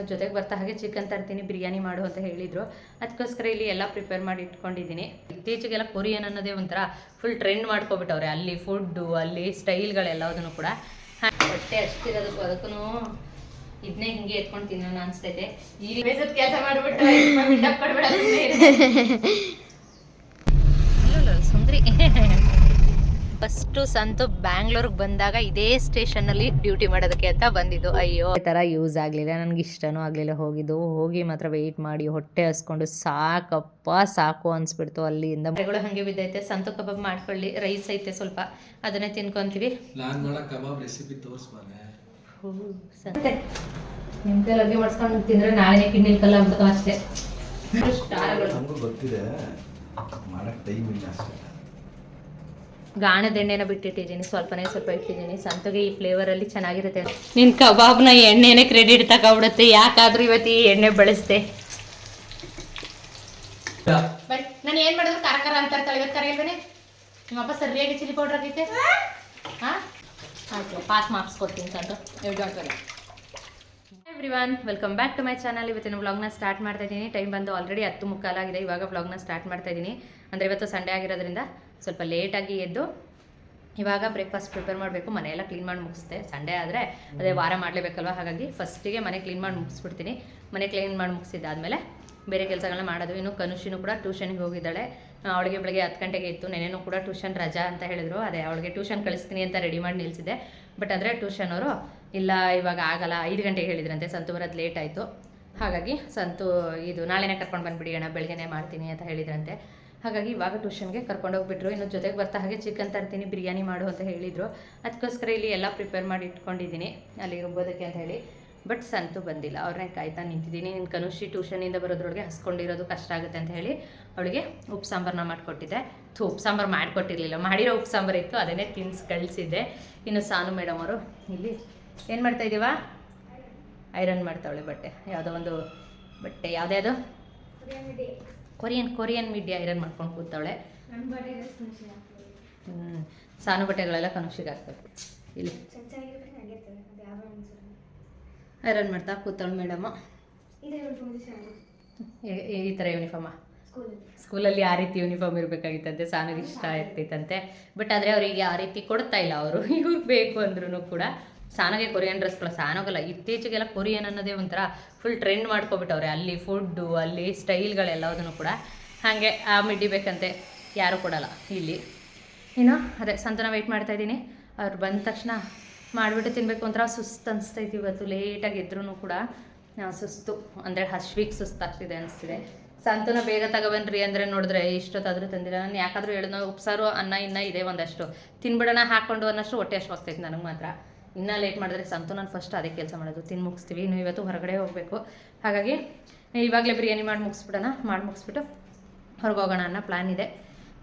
ಇನ್ನು ಜೊತೆಗೆ ಬರ್ತಾ ಹಾಗೆ ಚಿಕನ್ ತರ್ತೀನಿ ಬಿರಿಯಾನಿ ಮಾಡು ಅಂತ ಹೇಳಿದರು. ಅದಕ್ಕೋಸ್ಕರ ಇಲ್ಲಿ ಎಲ್ಲ ಪ್ರಿಪೇರ್ ಮಾಡಿ ಇಟ್ಕೊಂಡಿದ್ದೀನಿ. ಇತ್ತೀಚೆಗೆಲ್ಲ ಕೊರಿಯನ್ ಅನ್ನೋದೇ ಒಂಥರ ಫುಲ್ ಟ್ರೆಂಡ್ ಮಾಡ್ಕೊಬಿಟ್ಟವ್ರೆ. ಅಲ್ಲಿ ಫುಡ್ಡು ಅಲ್ಲಿ ಸ್ಟೈಲ್ಗಳೆಲ್ಲದನ್ನು ಕೂಡ. ಹೊಟ್ಟೆ ಅಷ್ಟಿರೋದಕ್ಕೂ ಅದಕ್ಕೂ ಇದನ್ನೇ ಹಿಂಗೆ ಎತ್ಕೊಂಡು ತಿನ್ನೋಣ ಅನಿಸ್ತೈತೆ. ಈ ಬೇಸದ ಕೆಲಸ ಮಾಡಿಬಿಟ್ಟು ಸುಂದ್ರಿ. ಫಸ್ಟು ಸಂತು ಬ್ಯಾಂಗ್ಳೂರ್ಗೆ ಬಂದಾಗ ಇದೇ ಸ್ಟೇಷನಲ್ಲಿ ಡ್ಯೂಟಿ ಮಾಡೋದಕ್ಕೆ ಅಂತ ಬಂದಿದ್ದು. ಅಯ್ಯೋ. ಈ ಥರ ಯೂಸ್ ಆಗಲಿಲ್ಲ ನನಗೆ ಇಷ್ಟನೂ ಆಗಲಿಲ್ಲ ಹೋಗಿದ್ದು. ಹೋಗಿ ಮಾತ್ರ ವೆಯ್ಟ್ ಮಾಡಿ ಹೊಟ್ಟೆ ಹಸ್ಕೊಂಡು ಸಾಕಪ್ಪ ಸಾಕು ಅನ್ಸ್ಬಿಡ್ತು ಅಲ್ಲಿಂದ. ಮನೆಗಳು ಹಾಗೆ ಬಿದ್ದೈತೆ. ಸಂತು ಕಬಾಬ್ ಮಾಡ್ಕೊಳ್ಳಿ ರೈಸ್ ಐತೆ ಸ್ವಲ್ಪ ಅದನ್ನೇ ತಿನ್ಕೊಂತೀವಿ. ನಾನ್ ಮಾಡೋ ಕಬಾಬ್ ರೆಸಿಪಿ ತೋರಿಸ್ಬಾರೆ ನಿಮ್ಮ ಕೈಲಿ ಅಡುಗೆ ಮಾಡಿಸ್ಕೊಂಡು ತಿಂದ್ರೆ ನಾಳೆ ಕಿಡ್ನಿ ಕಲ್ಲ ಅಷ್ಟೇ. ಸ್ಟಾರ್ಗಳು ನಮಗೂ ಗೊತ್ತಿದೆ. ಮಾಡಕ್ ಟೈಮ್ ಇಲ್ಲ ಅಷ್ಟೇ. ಗಾಣದ ಎಣ್ಣೆನ ಬಿಟ್ಟಿಟ್ಟಿದ್ದೀನಿ. ಸ್ವಲ್ಪನೇ ಸ್ವಲ್ಪ ಇಟ್ಟಿದ್ದೀನಿ. ಸಂತಗೆ ಈ ಫ್ಲೇವರಲ್ಲಿ ಚೆನ್ನಾಗಿರುತ್ತೆ. ನಿನ್ನ ಕಬಾಬ್ನ ಎಣ್ಣೆನೇ ಕ್ರೆಡಿಟ್ ತಗೊಬಿಡುತ್ತೆ. ಯಾಕಾದ್ರೂ ಇವತ್ತು ಈ ಎಣ್ಣೆ ಬಳಸ್ದೆ. ಬಟ್ ನಾನು ಏನು ಮಾಡಿದ್ರು? ಖಾರ ಖಾರ ಅಂತ ಇರ್ತಾಳೆ ಇವತ್ತು ಸರಿಯಾಗಿ ಚಿಲ್ಲಿ ಪೌಡ್ರ್ ಹಾಂ ಆಯ್ತು ಪಾಸ್ ಮಾರ್ಕ್ಸ್ ಕೊಡ್ತೀನಿ Santu. Welcome back to my channel ಇವತ್ತಿನ ವ್ಲಾಗ್ನ ಸ್ಟಾರ್ಟ್ ಮಾಡ್ತಾ ಇದ್ದೀನಿ. ಟೈಮ್ ಬಂದು ಆಲ್ರೆಡಿ ಹತ್ತು ಮುಕ್ಕಾಲಾಗಿದೆ. ಇವಾಗ ವ್ಲಾಗ್ನ ಸ್ಟಾರ್ಟ್ ಮಾಡ್ತಾ ಇದ್ದೀನಿ. ಅಂದರೆ ಇವತ್ತು ಸಂಡೇ ಆಗಿರೋದ್ರಿಂದ ಸ್ವಲ್ಪ ಲೇಟಾಗಿ ಎದ್ದು ಇವಾಗ ಬ್ರೇಕ್ಫಾಸ್ಟ್ ಪ್ರಿಪೇರ್ ಮಾಡಬೇಕು, ಮನೆಯೆಲ್ಲ ಕ್ಲೀನ್ ಮಾಡಿ ಮುಗಿಸ್ದೆ. ಸಂಡೇ ಆದರೆ ಅದೇ ವಾರ ಮಾಡಲೇಬೇಕಲ್ವ? ಹಾಗಾಗಿ ಫಸ್ಟಿಗೆ ಮನೆ ಕ್ಲೀನ್ ಮಾಡಿ ಮುಗಿಸ್ಬಿಡ್ತೀನಿ. ಮನೆ ಕ್ಲೀನ್ ಮಾಡಿ ಮುಗಿಸಿದ್ದಾದಮೇಲೆ ಬೇರೆ ಕೆಲಸಗಳನ್ನ ಮಾಡೋದು. ಇನ್ನು ಕನುಷಿನೂ ಕೂಡ ಟ್ಯೂಷನ್ಗೆ ಹೋಗಿದ್ದಾಳೆ. ಅವಳಿಗೆ ಬೆಳಗ್ಗೆ ಹತ್ತು ಗಂಟೆಗೆ ಇತ್ತು. ನೆನೆನೂ ಕೂಡ ಟ್ಯೂಷನ್ ರಜಾ ಅಂತ ಹೇಳಿದ್ರು. ಅದೇ ಅವಳಿಗೆ ಟ್ಯೂಷನ್ ಕಳಿಸ್ತೀನಿ ಅಂತ ರೆಡಿ ಮಾಡಿ ನಿಲ್ಲಿಸಿದೆ ಬಟ್ ಆದರೆ ಟ್ಯೂಷನ್ ಅವರು, ಇಲ್ಲ, ಇವಾಗ ಆಗಲ್ಲ. ಐದು ಗಂಟೆಗೆ ಹೇಳಿದ್ರಂತೆ. ಸಂತು ಬರೋದು ಲೇಟ್ ಆಯಿತು. ಹಾಗಾಗಿ ಸಂತು, ಇದು ನಾಳೆನೇ ಕರ್ಕೊಂಡು ಬಂದುಬಿಡಿ ಅಣ್ಣ, ಬೆಳಗ್ಗೆನೇ ಮಾಡ್ತೀನಿ ಅಂತ ಹೇಳಿದ್ರಂತೆ. ಹಾಗಾಗಿ ಇವಾಗ ಟ್ಯೂಷನ್ಗೆ ಕರ್ಕೊಂಡು ಹೋಗ್ಬಿಟ್ರು. ಇನ್ನು ಜೊತೆಗೆ ಬರ್ತಾ ಹಾಗೆ ಚಿಕನ್ ತರ್ತೀನಿ, ಬಿರಿಯಾನಿ ಮಾಡು ಅಂತ ಹೇಳಿದರು. ಅದಕ್ಕೋಸ್ಕರ ಇಲ್ಲಿ ಎಲ್ಲ ಪ್ರಿಪೇರ್ ಮಾಡಿ ಇಟ್ಕೊಂಡಿದ್ದೀನಿ, ಅಲ್ಲಿ ರುಬ್ಬೋದಕ್ಕೆ ಅಂತ ಹೇಳಿ. ಬಟ್ ಸಂತು ಬಂದಿಲ್ಲ. ಅವ್ರನ್ನೇ ಕಾಯ್ತಾ ನಿಂತಿದ್ದೀನಿ. ನಿನ್ನ ಕನುಷಿ ಟ್ಯೂಷನಿಂದ ಬರೋದ್ರೊಳಗೆ ಹಸ್ಕೊಂಡಿರೋದು ಕಷ್ಟ ಆಗುತ್ತೆ ಅಂತ ಹೇಳಿ ಅವಳಿಗೆ ಉಪ್ಪು ಸಾಂಬಾರನ್ನ ಮಾಡಿಕೊಟ್ಟಿದ್ದೆ. ಥೂ, ಉಪ್ಪು ಸಾಂಬಾರು ಮಾಡಿಕೊಟ್ಟಿರಲಿಲ್ಲ. ಮಾಡಿರೋ ಉಪ್ಪು ಸಾಂಬಾರು ಇತ್ತು, ಅದನ್ನೇ ತಿನ್ಸಿ ಕಳಿಸಿದ್ದೆ. ಇನ್ನು ಸಾನು ಮೇಡಮ್ ಅವರು ಇಲ್ಲಿ ಏನು ಮಾಡ್ತಾ ಇದ್ದೀವಾ? ಐರನ್ ಮಾಡ್ತಾವಳೆ ಬಟ್ಟೆ. ಯಾವುದೋ ಒಂದು ಬಟ್ಟೆ. ಯಾವುದ್ಯಾವುದು ಕೊರಿಯನ್ ಕೊರಿಯನ್ ಮೀಡಿಯಾ ಐರನ್ ಮಾಡ್ಕೊಂಡು ಕೂತಾವಳೆ. ಹ್ಞೂ ಸಾನು ಬಟ್ಟೆಗಳೆಲ್ಲ ಕನುಷಿಗೆ ಆಗ್ತವೆ ಇಲ್ಲಿ. ಐರನ್ ಮಾಡ್ತಾ ಕೂತಾವಳು ಮೇಡಮು. ಈ ಥರ ಯೂನಿಫಾರ್ಮ ಸ್ಕೂಲಲ್ಲಿ ಆ ರೀತಿ ಯೂನಿಫಾರ್ಮ್ ಇರಬೇಕಾಗಿತ್ತಂತೆ ಸಾನಿಗೆ ಇಷ್ಟ ಇರ್ತಿತ್ತಂತೆ ಬಟ್ ಆದರೆ ಅವರಿಗೆ ಆ ರೀತಿ ಕೊಡ್ತಾ ಇಲ್ಲ ಅವರು. ಇವ್ರಿಗೆ ಬೇಕು ಅಂದ್ರೂ ಕೂಡ. ಸಾನಗೆ ಕೊರಿಯನ್ ಡ್ರೆಸ್ಗಳು ಸಾನೋಗಲ್ಲ, ಇತ್ತೀಚೆಗೆಲ್ಲ ಕೊರಿಯನ್ ಅನ್ನೋದೇ ಒಂಥರ ಫುಲ್ ಟ್ರೆಂಡ್ ಮಾಡ್ಕೊಬಿಟ್ಟವ್ರೆ. ಅಲ್ಲಿ ಫುಡ್ಡು ಅಲ್ಲಿ ಸ್ಟೈಲ್ಗಳೆಲ್ಲದನ್ನು ಕೂಡ. ಹಾಗೆ ಆ ಮಿಡ್ಡಿ ಬೇಕಂತೆ ಯಾರೂ ಕೊಡಲ್ಲ ಇಲ್ಲಿ. ಇನ್ನು ಅದೇ ಸಂತನ ವೆಯ್ಟ್ ಮಾಡ್ತಾ ಇದ್ದೀನಿ. ಅವ್ರು ಬಂದ ತಕ್ಷಣ ಮಾಡಿಬಿಟ್ಟು ತಿನ್ನಬೇಕು ಒಂಥರ ಸುಸ್ತು ಅನಿಸ್ತೈತಿ ಇವತ್ತು. ಲೇಟಾಗಿ ಇದ್ರೂ ಕೂಡ ಸುಸ್ತು. ಅಂದರೆ ಹಶ್ವಿಗೆ ಸುಸ್ತಾಗ್ತಿದೆ ಅನಿಸ್ತಿದೆ. ಸಂತನ ಬೇಗ ತಗೊಬನ್ರಿ ಅಂದರೆ ನೋಡಿದ್ರೆ ಇಷ್ಟೊತ್ತಾದರೂ ತಂದಿಲ್ಲ. ನಾನು ಯಾಕಾದರೂ ಹೇಳಿದ್ನೋ, ಉಪ್ಸಾರು, ಅನ್ನ, ಇನ್ನ ಇದೆ ಒಂದಷ್ಟು. ತಿನ್ಬಿಡೋಣ, ಹಾಕ್ಕೊಂಡು ಅನ್ನೋಷ್ಟು ಹೊಟ್ಟೆ ಅಷ್ಟು ನನಗೆ ಮಾತ್ರ. ಇನ್ನೂ ಲೇಟ್ ಮಾಡಿದ್ರೆ ಸಂತು ನಾನು ಫಸ್ಟ್ ಅದೇ ಕೆಲಸ ಮಾಡೋದು. ತಿಂದು ಮುಗಿಸ್ತೀವಿ. ಇನ್ನು ಇವತ್ತು ಹೊರಗಡೆ ಹೋಗಬೇಕು. ಹಾಗಾಗಿ, ಇವಾಗಲೇ ಬಿರಿಯಾನಿ ಮಾಡಿ ಮುಗಿಸ್ಬಿಡೋಣ. ಮಾಡಿ ಮುಗಿಸ್ಬಿಟ್ಟು ಹೊರಗೆ ಹೋಗೋಣ ಅನ್ನೋ ಪ್ಲ್ಯಾನ್ ಇದೆ.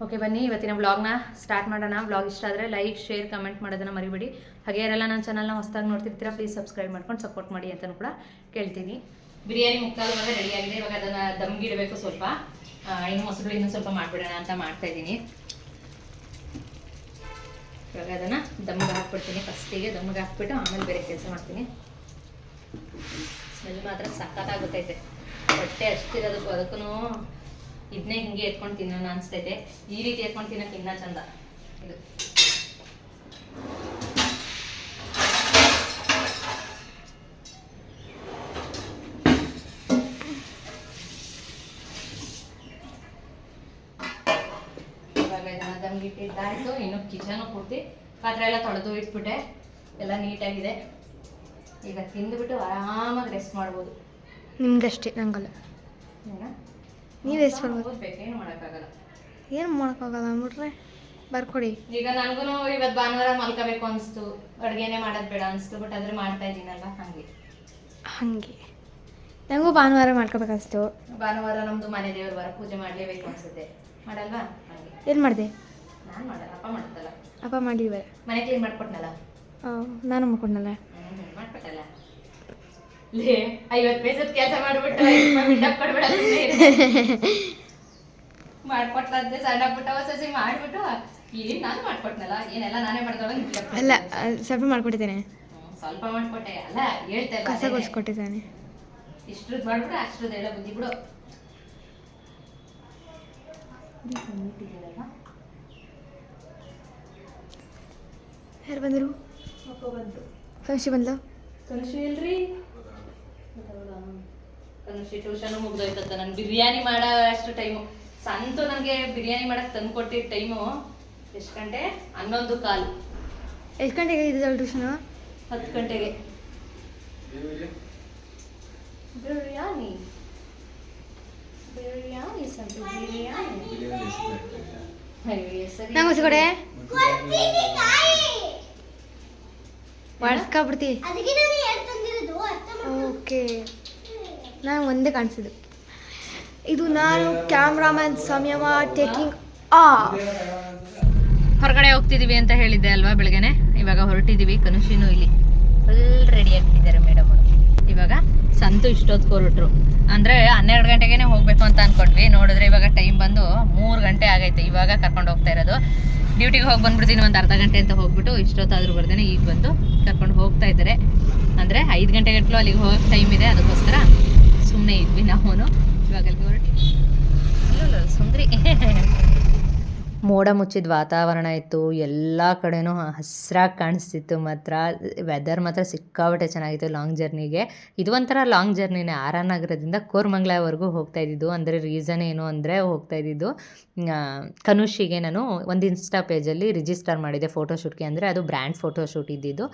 ಓಕೆ ಬನ್ನಿ. ಇವತ್ತಿನ ವ್ಲಾಗ್ನ ಸ್ಟಾರ್ಟ್ ಮಾಡೋಣ. ವ್ಲಾಗ್ ಇಷ್ಟ ಆದರೆ ಲೈಕ್ ಶೇರ್ ಕಮೆಂಟ್ ಮಾಡೋದನ್ನು ಮರಿಬೇಡಿ. ಹಾಗೆ ಯಾರೆಲ್ಲ ನನ್ನ ಚಾನಲ್ನ ಹೊಸದಾಗಿ ನೋಡ್ತಿರ್ತೀರಾ ಪ್ಲೀಸ್ ಸಬ್ಸ್ಕ್ರೈಬ್ ಮಾಡ್ಕೊಂಡು ಸಪೋರ್ಟ್ ಮಾಡಿ ಅಂತಲೂ ಕೂಡ ಕೇಳ್ತೀನಿ. ಬಿರಿಯಾನಿ ಮುಕ್ಕಾಲು ಇವಾಗ ರೆಡಿ ಆಗಿದೆ. ಇವಾಗ ಅದನ್ನು ದಮ್ಗಿಡಬೇಕು ಸ್ವಲ್ಪ. ಇನ್ನು ಮೊಸರು ಇನ್ನೂ ಸ್ವಲ್ಪ ಮಾಡಿಬಿಡೋಣ ಅಂತ ಮಾಡ್ತಾ ಇದ್ದೀನಿ. ಇವಾಗ ಅದನ್ನು ದಮ್ಗೆ ಹಾಕ್ಬಿಡ್ತೀನಿ. ಫಸ್ಟಿಗೆ ದಮ್ಗೆ ಹಾಕ್ಬಿಟ್ಟು ಆಮೇಲೆ ಬೇರೆ ಕೆಲಸ ಮಾಡ್ತೀನಿ. ಸ್ಮೆಲ್ ಮಾತ್ರ ಸಖತ್ತಾಗುತ್ತೈತೆ. ಹೊಟ್ಟೆ ಅಷ್ಟಿರೋದಕ್ಕೂ ಅದಕ್ಕೂ ಇದನ್ನೇ ಹಿಂಗೆ ಎತ್ಕೊಂಡು ತಿನ್ನೋಣ ಅನಿಸ್ತೈತೆ. ಈ ರೀತಿ ಎತ್ಕೊಂಡು ತಿನ್ನೋಕೆ ಇನ್ನೂ ಚಂದ. ಇದು. ಕಿಚನು ಪೂರ್ತಿ. ಪಾತ್ರೆ ಎಲ್ಲ ತೊಳೆದು ಇಟ್ಬಿಟ್ಟೆ. ಎಲ್ಲ ನೀಟಾಗಿದೆ. ಈಗ ತಿಂದುಬಿಟ್ಟು ಆರಾಮಾಗಿ ರೆಸ್ಟ್ ಮಾಡ್ಬೋದು. ನಿಮ್ಗಷ್ಟೇ ನಂಗಲ್ಲ ನೀವು ರೆಸ್ಟ್ ಮಾಡ್ಬೋದು? ಓದ್ಬೇಕು, ಏನು ಮಾಡೋಕ್ಕಾಗಲ್ಲ. ಏನು ಮಾಡೋಕ್ಕಾಗಲ್ಲ ಅಂದ್ಬಿಟ್ರೆ? ಬರ್ಕೊಡಿ. ಈಗ ನನಗೂ ಇವತ್ತು ಭಾನುವಾರ ಮಲ್ಕೋಬೇಕು ಅನಿಸ್ತು. ಅಡುಗೆನೇ ಮಾಡೋದು ಬೇಡ ಅನಿಸ್ತು ಬಟ್ ಆದ್ರೆ ಮಾಡ್ತಾ ಇದ್ದೀನಲ್ಲ ಹಾಗೆ. ಹಾಗೆ. ನನಗೂ ಭಾನುವಾರ ಮಾಡ್ಕೋಬೇಕನ್ನಿಸ್ತು ಭಾನುವಾರ ನಮ್ಮದು ಮನೆ ದೇವ್ರ ವಾರ ಪೂಜೆ ಮಾಡಲೇಬೇಕು ಅನ್ಸುತ್ತೆ. ಮಾಡಲ್ವಾ? ಹಾಗೆ. ಏನು ಮಾಡಿದೆ? ನಾನು ಮಾಡಲ್ಲ ಅಪ್ಪ ಮಾಡ್ತಲ್ಲ. ಅಪ್ಪ ಮನೆ ಕ್ಲೀನ್ ಮಾಡ್ಕೊಟ್ನಲ್ಲ? ನಾನು ಮಾಡ್ಕೊಂಡಲ್ಲ ಮಾಡ್ಕೊಟ್ಟಲ್ಲ. ಲೇ ಐವತ್ತು ಪೈಸದ ಕೆಲಸ ಮಾಡ್ಬಿಟ್ಟು ಡಬ್ ಕೊಡ್ಬೇಡ. ಮಾಡ್ಕೊಟ್ಲಂತೆ ಸಣ್ಣ ಪುಟ್ಟ ಸಸಿ ಮಾಡ್ಬಿಟ್ಟು ಏನ್ ನಾನು ಮಾಡ್ಕೊಟ್ನಲ್ಲ ಏನೆಲ್ಲ ನಾನೇ ಮಾಡ್ದವ ಅಲ್ಲ ಸ್ವಲ್ಪ ಮಾಡ್ಕೊಟ್ಟಿದ್ದೇನೆ. ಸ್ವಲ್ಪ ಮಾಡ್ಕೊಟ್ಟೆ ಅಲ್ಲ ಹೇಳ್ತಾ ಕಸ ಅದೇನೆ. ಗುಡಿಸ್ಕೊಟ್ಟಿದ್ದಾನೆ ಇಷ್ಟ್ರದ್ದು ಅಷ್ಟ್ರದ್ದು ಹೇಳ ಬುದ್ಧಿ ಬಿಡು. ಯಾರು ಬಂದರು? ಬಂತು. ಕನಿಷ್ಠ ಬಂದ್ಲ ಕನುಷಿ ಇಲ್ರಿ? ಕನುಷಿ ಟ್ಯೂಷನ್ ಮುಗ್ದೋಯ್ತದ ನಾನು ಬಿರಿಯಾನಿ ಮಾಡೋ ಅಷ್ಟು ಟೈಮು ಸಂತು ನನಗೆ ಬಿರಿಯಾನಿ ಮಾಡಕ್ಕೆ ತಂದು ಕೊಟ್ಟಿದ್ದ ಟೈಮು ಎಷ್ಟು ಗಂಟೆ? ಹನ್ನೊಂದು ಕಾಲು. ಎಷ್ಟು ಗಂಟೆಗೆ ಇದ್ದಿದ್ದಾಳೆ ಟ್ಯೂಷನು ಹತ್ತು ಗಂಟೆಗೆ. ಬಿರಿಯಾನಿ? ಬಿರಿಯಾನಿ ಸಂತು ಬಿರಿಯಾನಿ. ಅಯ್ಯೋ, ಸರಿ ಅರ್ಥ ಓಕೆ. ನಾನು ಒಂದೇ ಕಾಣಿಸಿದ್ದು. ಇದು ನಾನು ಕ್ಯಾಮ್ರಾಮನ್ ಸಂಯಮ ಟೇಕಿಂಗ್ ಆಫ್ ಹೊರಗಡೆ ಹೋಗ್ತಿದೀವಿ ಅಂತ ಹೇಳಿದ್ದೆ ಅಲ್ವಾ ಬೆಳಗ್ಗೆನೆ? ಇವಾಗ ಹೊರಟಿದೀವಿ ಕನುಷಿನು ಇಲ್ಲಿ. ಫುಲ್ ರೆಡಿ ಆಗ್ತಿದ್ದಾರೆ ಮೇಡಮ್ ಇವಾಗ ಸಂತು ಇಷ್ಟೊತ್ತು ಹೊರಟ್ರು. ಅಂದ್ರೆ ಹನ್ನೆರಡು ಗಂಟೆಗೇನೆ ಹೋಗಬೇಕು ಅಂತ ಅನ್ಕೊಂಡ್ವಿ. ನೋಡಿದ್ರೆ ಇವಾಗ ಟೈಮ್ ಬಂದು ಮೂರು ಗಂಟೆ ಆಗೈತೆ. ಇವಾಗ ಕರ್ಕೊಂಡು ಹೋಗ್ತಾ ಇರೋದು. ಡ್ಯೂಟಿಗೆ ಹೋಗಿ ಬಂದ್ಬಿಡ್ತೀನಿ ಒಂದು ಅರ್ಧ ಗಂಟೆ ಅಂತ ಹೋಗ್ಬಿಟ್ಟು ಇಷ್ಟೊತ್ತಾದ್ರೂ ಬರ್ದೇನೆ ಈಗ ಬಂದು ಕರ್ಕೊಂಡು ಹೋಗ್ತಾ ಇದ್ದಾರೆ. ಅಂದರೆ ಐದು ಗಂಟೆ ಅಲ್ಲಿಗೆ ಹೋಗೋ ಟೈಮ್ ಇದೆ, ಅದಕ್ಕೋಸ್ಕರ ಸುಮ್ಮನೆ ಇದ್ವಿ ನಾವು ಇವಾಗ ಅಲ್ಲಿಗೆ ಹೊರಟಿ. ಇಲ್ಲ ಸುಂದ್ರಿ ಮೋಡ ಮುಚ್ಚಿದ ವಾತಾವರಣ ಇತ್ತು, ಎಲ್ಲ ಕಡೆನೂ ಹಸ್ರಾಗಿ ಕಾಣಿಸ್ತಿತ್ತು, ಮಾತ್ರ ವೆದರ್ ಮಾತ್ರ ಸಿಕ್ಕಾಪಟ್ಟೆ ಚೆನ್ನಾಗಿತ್ತು ಲಾಂಗ್ ಜರ್ನಿಗೆ ಇದು ಒಂಥರ ಲಾಂಗ್ ಜರ್ನಿನೇ ಆರ್ ಆರ್ ನಗರದಿಂದ ಕೋರ್ಮಂಗ್ಲವರೆಗೂ ಹೋಗ್ತಾ ಇದ್ದಿದ್ದು, ಅಂದರೆ ರೀಸನ್ ಏನು ಅಂದರೆ ಹೋಗ್ತಾ ಇದ್ದಿದ್ದು. ಕನುಷಿಗೆ ನಾನು ಒಂದು ಇನ್ಸ್ಟಾ ಪೇಜಲ್ಲಿ ರಿಜಿಸ್ಟರ್ ಮಾಡಿದ್ದೆ ಫೋಟೋಶೂಟ್ಗೆ ಅಂದರೆ ಅದು ಬ್ರ್ಯಾಂಡ್ ಫೋಟೋಶೂಟ್ ಇದ್ದಿದ್ದು.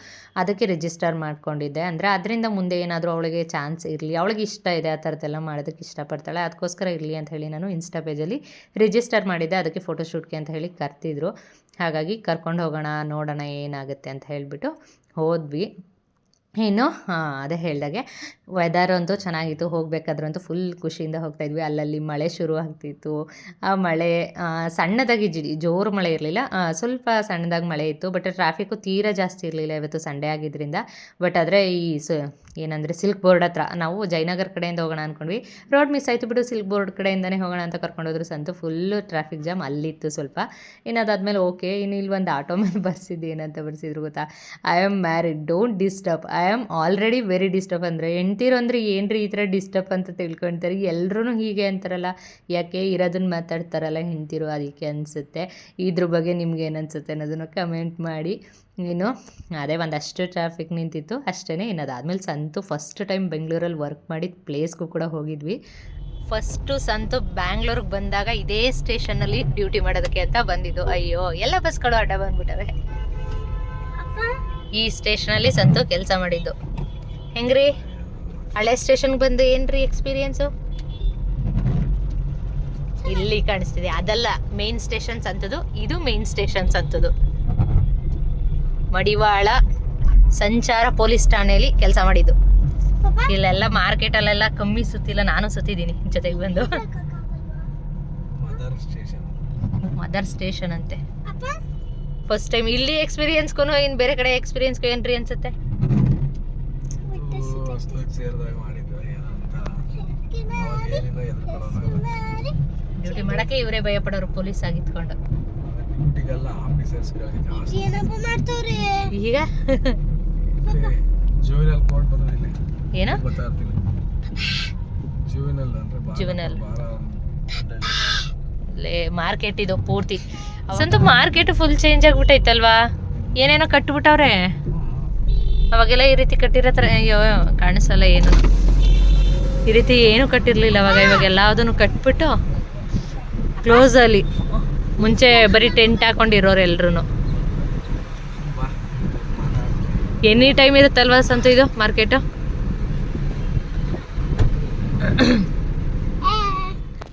ಅದಕ್ಕೆ ರಿಜಿಸ್ಟರ್ ಮಾಡ್ಕೊಂಡಿದ್ದೆ. ಅಂದರೆ ಅದರಿಂದ ಮುಂದೆ ಏನಾದರೂ ಅವಳಿಗೆ ಚಾನ್ಸ್ ಇರಲಿ, ಅವಳಿಗೆ ಇಷ್ಟ ಇದೆ ಆ ಥರದ್ದೆಲ್ಲ ಮಾಡೋದಕ್ಕೆ ಇಷ್ಟಪಡ್ತಾಳೆ. ಅದಕ್ಕೋಸ್ಕರ ಇರಲಿ ಅಂತ ಹೇಳಿ ನಾನು ಇನ್ಸ್ಟಾ ಪೇಜಲ್ಲಿ ರಿಜಿಸ್ಟರ್ ಮಾಡಿದ್ದೆ. ಅದಕ್ಕೆ ಫೋಟೋಶೂಟ್ಗೆ ಅಂತ ಹೇಳಿ ಕರ್ತಿದ್ರು. ಹಾಗಾಗಿ ಕರ್ಕೊಂಡು ಹೋಗೋಣ, ನೋಡೋಣ ಏನಾಗುತ್ತೆ ಅಂತ ಹೇಳಿಬಿಟ್ಟು ಹೋದ್ವಿ. ಇನ್ನು ಅದೇ ಹೇಳ್ದಾಗೆ ವೆದರ್ ಅಂತೂ ಚೆನ್ನಾಗಿತ್ತು. ಹೋಗ್ಬೇಕಾದ್ರಂತೂ ಫುಲ್ ಖುಷಿಯಿಂದ ಹೋಗ್ತಾ ಇದ್ವಿ. ಅಲ್ಲಲ್ಲಿ ಮಳೆ ಶುರು ಆಗ್ತಿತ್ತು. ಆ ಮಳೆ ಸಣ್ಣದಾಗಿ ಜೋರು ಮಳೆ ಇರಲಿಲ್ಲ. ಸ್ವಲ್ಪ ಸಣ್ಣದಾಗಿ ಮಳೆ ಇತ್ತು. ಬಟ್ ಟ್ರಾಫಿಕ್ಕು ತೀರ ಜಾಸ್ತಿ ಇರಲಿಲ್ಲ ಇವತ್ತು ಸಂಡೇ ಆಗಿದ್ದರಿಂದ ಬಟ್ ಆದರೆ ಈ ಸ, ಏನಂದರೆ ಸಿಲ್ಕ್ ಬೋರ್ಡ್ ಹತ್ರ, ನಾವು ಜಯನಗರ್ ಕಡೆಯಿಂದ ಹೋಗೋಣ ಅಂದ್ಕೊಂಡ್ವಿ ರೋಡ್ ಮಿಸ್ ಆಯಿತು ಬಿಟ್ಟು ಸಿಲ್ಕ್ ಬೋರ್ಡ್ ಕಡೆಯಿಂದನೇ ಹೋಗೋಣ ಅಂತ ಕರ್ಕೊಂಡೋದ್ರು ಸಂತು. ಫುಲ್ಲು ಟ್ರಾಫಿಕ್ ಜಾಮ್ ಅಲ್ಲಿತ್ತು ಸ್ವಲ್ಪ. ಇನ್ನು ಅದಾದಮೇಲೆ ಓಕೆ ಇನ್ನು ಇಲ್ಲಿ ಒಂದು ಆಟೋ ಮೇಲೆ ಬರ್ಸಿದ್ದು ಏನಂತ ಬರ್ಸಿದ್ರು ಗೊತ್ತಾ? I am married don't disturb I am already very disturb ಅಂದರೆ ಹೆಂಡ್ತಿರು ಅಂದರೆ ಏನ್ರಿ ಈ ಥರ ಡಿಸ್ಟರ್ಬ್ ಅಂತ ತಿಳ್ಕೊಳ್ತಾರೆ ಎಲ್ಲರೂ ಹೀಗೆ ಅಂತಾರಲ್ಲ. ಯಾಕೆ ಇರೋದನ್ನ ಮಾತಾಡ್ತಾರಲ್ಲ ಹೆಂಡ್ತಿರು ಅದಕ್ಕೆ ಅನಿಸುತ್ತೆ. ಇದ್ರ ಬಗ್ಗೆ ನಿಮ್ಗೆ ಏನು ಅನಿಸುತ್ತೆ ಅನ್ನೋದನ್ನು ಕಮೆಂಟ್ ಮಾಡಿ. ಇನ್ನು ಅದೇ ಒಂದಷ್ಟು ಟ್ರಾಫಿಕ್ ನಿಂತಿತ್ತು. ಅಷ್ಟೇ ಇನ್ನು ಅದಾದಮೇಲೆ ಸಂತು ಫಸ್ಟ್ ಟೈಮ್ ಬೆಂಗಳೂರಲ್ಲಿ ವರ್ಕ್ ಮಾಡಿದ ಪ್ಲೇಸ್ಗೂ ಕೂಡ ಹೋಗಿದ್ವಿ. ಫಸ್ಟು ಸಂತು ಬ್ಯಾಂಗ್ಳೂರಿಗೆ ಬಂದಾಗ ಇದೇ ಸ್ಟೇಷನಲ್ಲಿ ಡ್ಯೂಟಿ ಮಾಡೋದಕ್ಕೆ ಅಂತ ಬಂದಿದ್ದು. ಅಯ್ಯೋ ಎಲ್ಲ ಬಸ್ಗಳು ಅಡ್ಡ ಬಂದ್ಬಿಟ್ಟವೆ. ಈ ಸ್ಟೇಷನಲ್ಲಿ ಸಂತು ಕೆಲಸ ಮಾಡಿದ್ದು. ಹೆಂಗ್ರಿ? ಹಳೆ ಸ್ಟೇಷನ್ಗೆ ಬಂದು ಏನ್ರಿ ಎಕ್ಸ್ಪೀರಿಯನ್ಸು ಇಲ್ಲಿ ಕಾಣಿಸ್ತಿದೆ. ಅದಲ್ಲ ಮೇನ್ ಸ್ಟೇಷನ್ಸ್ ಅಂತದ್ದು ಇದು ಮೇನ್ ಸ್ಟೇಷನ್ಸ್ ಅಂತದ್ದು ಮಡಿವಾಳ ಸಂಚಾರ ಪೊಲೀಸ್ ಠಾಣೆಯಲ್ಲಿ ಕೆಲಸ ಮಾಡಿದ್ದು. ಇಲ್ಲೆಲ್ಲ ಮಾರ್ಕೆಟಲ್ಲೆಲ್ಲ ಕಮ್ಮಿ ಸುತ್ತಿಲ್ಲ ನಾನು ಸುತ್ತಿದ್ದೀನಿ ಜೊತೆಗೆ ಬಂದು. ಮದರ್ ಸ್ಟೇಷನ್ ಮದರ್ ಸ್ಟೇಷನ್ ಅಂತೆ. ಫಸ್ಟ್ ಟೈಮ್ ಇಲ್ಲಿ ಎಕ್ಸ್ಪೀರಿಯನ್ಸ್ಗೂ ಇನ್ನು ಬೇರೆ ಕಡೆ ಎಕ್ಸ್ಪೀರಿಯನ್ಸ್ಗೂ ಏನ್ರಿ ಅನ್ಸುತ್ತೆ? ಹೊಸ್ದಾಗಿ ಸೇರಿದಾಗ ಮಾಡಿದ್ವಿ ಏನೋ ಅಂತ ಅವಾಗ ಏನಿಲ್ಲ ಎದ್ರುಕೊಳ್ಳೋಣ ಡ್ಯೂಟಿ ಮಾಡಕ್ಕೆ ಇವರೇ ಭಯ ಪಡೋರು ಪೊಲೀಸ್ ಆಗಿತ್ಕೊಂಡು ಡ್ಯೂಟಿಗೆಲ್ಲ ಆಫೀಸರ್ಸ್ಗಳಿಗೆ ಜಾಸ್ತಿ ಏನಪ್ಪ ಮಾಡ್ತವ್ರಿ. ಈಗ? ಜೂವಿನಲ್ ಕೋರ್ಟ್ ಬರೋದಿಲ್ಲ ಏನು? ಗೊತ್ತಾ ಇರ್ತೀನಿ ಜೂವಿನಲ್ ಅಂದ್ರೆ ಭಾಳ- Juvenile. ಭಾಳ ಲೇ ಮಾರ್ಕೆಟ್ ಇದು ಪೂರ್ತಿ. ಸಂತು ಮಾರ್ಕೆಟ್ ಫುಲ್ ಚೇಂಜ್ ಆಗ್ಬಿಟ್ಟೈತಲ್ವಾ ಏನೇನೋ ಕಟ್ಬಿಟ್ಟವ್ರೆ. ಅವಾಗೆಲ್ಲ ಈ ರೀತಿ ಕಟ್ಟಿರೋ ಥರ, ಅಯ್ಯೋ, ಕಾಣಿಸಲ್ಲ ಏನು. ಈ ರೀತಿ ಏನು ಕಟ್ಟಿರಲಿಲ್ಲ ಅವಾಗ, ಇವಾಗ ಎಲ್ಲದನ್ನು ಕಟ್ಬಿಟ್ಟು ಕ್ಲೋಸಲ್ಲಿ ಮುಂಚೆ ಬರೀ ಟೆಂಟ್ ಹಾಕೊಂಡಿರೋರು ಎಲ್ರು ಎನಿ ಟೈಮ್ ಇರುತ್ತಲ್ವಾ ಸಂತು ಇದು ಮಾರ್ಕೆಟು?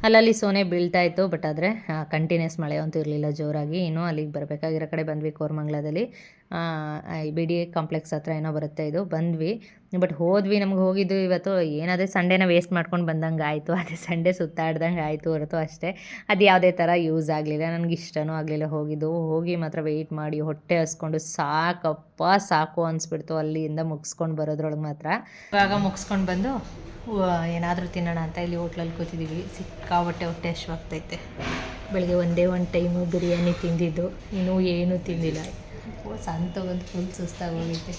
ಅಲ್ಲಲ್ಲಿ ಸೋನೆ ಬೀಳ್ತಾ ಇತ್ತು ಬಟ್ ಆದರೆ ಕಂಟಿನ್ಯೂಸ್ ಮಳೆ ಅಂತೂ ಇರಲಿಲ್ಲ ಜೋರಾಗಿ. ಇನ್ನೂ ಅಲ್ಲಿಗೆ ಬರಬೇಕಾಗಿರೋ ಕಡೆ ಬಂದ್ವಿ ಕೋರ್ಮಂಗ್ಲದಲ್ಲಿ. ಬಿ ಡಿ ಎ ಕಾಂಪ್ಲೆಕ್ಸ್ ಹತ್ರ ಏನೋ ಬರುತ್ತೆ ಇದು. ಬಂದ್ವಿ ಬಟ್ ಹೋದ್ವಿ ನಮ್ಗೆ ಹೋಗಿದ್ದು ಇವತ್ತು. ಏನಾದರೆ ಸಂಡೇನ ವೇಸ್ಟ್ ಮಾಡ್ಕೊಂಡು ಬಂದಂಗೆ ಆಯಿತು. ಅದೇ ಸಂಡೇ ಸುತ್ತಾಡ್ದಂಗೆ ಆಯಿತು ಹೊರತು ಅಷ್ಟೇ. ಅದು ಯಾವುದೇ ಥರ ಯೂಸ್ ಆಗಲಿಲ್ಲ. ನನಗೆ ಇಷ್ಟನೂ ಆಗಲಿಲ್ಲ ಹೋಗಿದ್ದು. ಹೋಗಿ ಮಾತ್ರ ವೆಯ್ಟ್ ಮಾಡಿ, ಹೊಟ್ಟೆ ಹಸ್ಕೊಂಡು ಸಾಕಪ್ಪ, ಸಾಕು ಅನಿಸ್ಬಿಡ್ತು ಅಲ್ಲಿಂದ ಮುಗಿಸ್ಕೊಂಡು ಬರೋದ್ರೊಳಗೆ ಮಾತ್ರ. ಇವಾಗ ಮುಗಿಸ್ಕೊಂಡು ಬಂದು ಏನಾದರೂ ತಿನ್ನೋಣ ಅಂತ ಇಲ್ಲಿ ಹೋಟ್ಲಲ್ಲಿ ಕೂತಿದ್ದೀವಿ ಸಿಕ್ಕಾಬಟ್ಟೆ ಹೊಟ್ಟೆ ಹಶ್ವಾಗ್ತೈತೆ ಬೆಳಗ್ಗೆ ಒಂದೇ ಒಂದು ಟೈಮು ಬಿರಿಯಾನಿ ತಿಂದಿದ್ದು. ಇನ್ನೂ ಏನೂ ತಿಂದಿಲ್ಲ. ಸಂತ ಒಂದು ಫುಲ್ ಸುಸ್ತಾಗಿ ಹೋಗೈತೆ.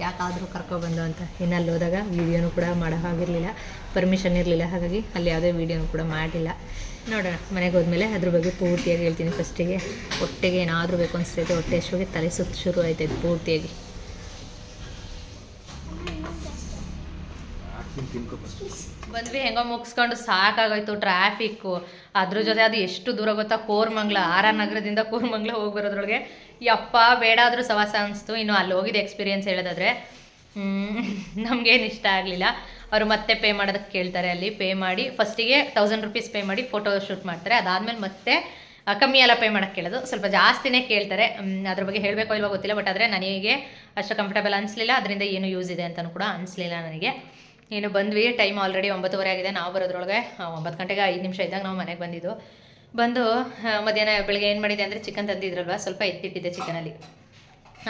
ಯಾಕಾದರೂ ಕರ್ಕೊಬಂದು ಅಂತ. ಇನ್ನು ಅಲ್ಲಿ ಹೋದಾಗ ವೀಡಿಯೋನು ಕೂಡ ಮಾಡೋ ಹಾಗಿರಲಿಲ್ಲ. ಪರ್ಮಿಷನ್ ಇರಲಿಲ್ಲ. ಹಾಗಾಗಿ ಅಲ್ಲಿ ಯಾವುದೇ ವೀಡಿಯೋನು ಕೂಡ ಮಾಡಿಲ್ಲ. ನೋಡೋಣ. ಮನೆಗೆ ಹೋದ್ಮೇಲೆ ಅದ್ರ ಬಗ್ಗೆ ಪೂರ್ತಿಯಾಗಿ ಹೇಳ್ತೀನಿ ಫಸ್ಟಿಗೆ ಹೊಟ್ಟೆಗೆ ಏನಾದರೂ ಬೇಕು ಅನಿಸ್ತೈತೆ. ಹೊಟ್ಟೆ ಅಷ್ಟೊಗೆ ತಲೆ ಸುತ್ತ ಶುರು ಆಯ್ತೈತೆ ಪೂರ್ತಿಯಾಗಿ ಹಾಕ್ತೀನಿ ತಿನ್ಕೋ ಫಸ್ಟ್ ಬಂದ್ವಿ, ಹೆಂಗೋ ಮುಗಿಸ್ಕೊಂಡು ಸಾಕಾಗೋಯ್ತು ಟ್ರಾಫಿಕ್ಕು ಅದ್ರ ಜೊತೆ ಅದು ಎಷ್ಟು ದೂರ ಗೊತ್ತಾ? ಕೋರ್ಮಂಗ್ಲ, ಆರ್ ಆರ್ ನಗರದಿಂದ ಕೋರ್ಮಂಗ್ಲ ಹೋಗಿ ಬರೋದ್ರೊಳಗೆ. ಯಪ್ಪ, ಬೇಡ ಆದರೂ ಸವಾಸ ಅನಿಸ್ತು. ಇನ್ನು ಅಲ್ಲಿ ಹೋಗಿದ್ದ ಎಕ್ಸ್ಪೀರಿಯನ್ಸ್ ಹೇಳೋದಾದ್ರೆ ನಮಗೇನು ಇಷ್ಟ ಆಗಲಿಲ್ಲ. ಅವರು ಮತ್ತೆ ಪೇ ಮಾಡೋದಕ್ಕೆ ಕೇಳ್ತಾರೆ ಅಲ್ಲಿ. ಪೇ ಮಾಡಿ ಫಸ್ಟಿಗೆ ತೌಸಂಡ್ ರುಪೀಸ್ ಪೇ ಮಾಡಿ ಫೋಟೋ ಶೂಟ್ ಮಾಡ್ತಾರೆ. ಅದಾದಮೇಲೆ ಮತ್ತೆ ಕಮ್ಮಿ ಎಲ್ಲ ಪೇ ಮಾಡೋಕ್ಕೆ ಕೇಳೋದು. ಸ್ವಲ್ಪ ಜಾಸ್ತಿನೇ ಕೇಳ್ತಾರೆ. ಅದ್ರ ಬಗ್ಗೆ ಹೇಳಬೇಕೋ ಇಲ್ವೋ ಗೊತ್ತಿಲ್ಲ ಬಟ್ ಆದರೆ ನನಗೆ ಅಷ್ಟು ಕಂಫರ್ಟಬಲ್ ಅನಿಸ್ಲಿಲ್ಲ. ಅದರಿಂದ ಏನು ಯೂಸ್ ಇದೆ ಅಂತಲೂ ಕೂಡ ಅನಿಸ್ಲಿಲ್ಲ ನನಗೆ. ಏನು ಬಂದ್ವಿ ಟೈಮ್ ಆಲ್ರೆಡಿ ಒಂಬತ್ತುವರೆ ಆಗಿದೆ, ನಾವು ಬರೋದ್ರೊಳಗೆ ಒಂಬತ್ತು ಗಂಟೆಗೆ ಐದು ನಿಮಿಷ ಇದ್ದಾಗ ನಾವು ಮನೆಗೆ ಬಂದಿದ್ದು. ಬಂದು ಮಧ್ಯಾಹ್ನ ಬೆಳಿಗ್ಗೆ ಏನು ಮಾಡಿದೆ ಅಂದರೆ ಚಿಕನ್ ತಂದಿದ್ರಲ್ವ, ಸ್ವಲ್ಪ ಎತ್ತಿಟ್ಟಿದ್ದೆ ಚಿಕನಲ್ಲಿ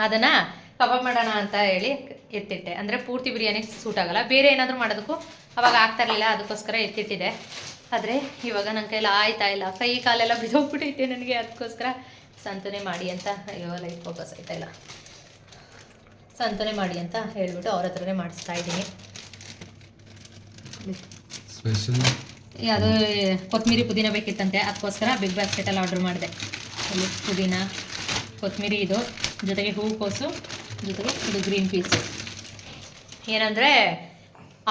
ಅದನ್ನು ಕಬಾಬ್ ಮಾಡೋಣ ಅಂತ ಹೇಳಿ ಎತ್ತಿಟ್ಟೆ. ಅಂದರೆ ಪೂರ್ತಿ ಬಿರಿಯಾನಿ ಸೂಟ್ ಆಗಲ್ಲ, ಬೇರೆ ಏನಾದರೂ ಮಾಡೋದಕ್ಕೂ ಅವಾಗ ಆಗ್ತಾ ಇರಲಿಲ್ಲ, ಅದಕ್ಕೋಸ್ಕರ ಎತ್ತಿಟ್ಟಿದ್ದೆ. ಆದರೆ ಇವಾಗ ನನ್ನ ಕೈಲಿ ಆಯ್ತಾ ಇಲ್ಲ, ಕೈ ಕಾಲೆಲ್ಲ ಬಿದ್ದೋಗ್ಬಿಟ್ಟೈತೆ ನನಗೆ, ಅದಕ್ಕೋಸ್ಕರ ಸಂತನೆ ಮಾಡಿ ಅಂತ, ಅಯ್ಯೋ ಲೈಟ್ ಫೋಕಸ್ ಆಯ್ತಾ ಇಲ್ಲ. ಸಂತನೆ ಮಾಡಿ ಅಂತ ಹೇಳ್ಬಿಟ್ಟು ಅವ್ರ ಹತ್ರನೇ ಮಾಡಿಸ್ತಾ ಇದ್ದೀನಿ. ಸ್ಪೆಷಲ್ ಅದು ಕೊತ್ತಂಬರಿ ಪುದೀನ ಬೇಕಿತ್ತಂತೆ ಅದಕ್ಕೋಸ್ಕರ ಬಿಗ್ ಬಾಸ್ಕೆಟಲ್ಲಿ ಆರ್ಡ್ರ್ ಮಾಡಿದೆ. ಅಲ್ಲಿ ಪುದೀನ ಕೊತ್ತಂಬರಿ ಇದು ಜೊತೆಗೆ ಹೂಕೋಸು ಜೊತೆಗೆ ಇದು ಗ್ರೀನ್ ಪೀಸು ಏನಂದರೆ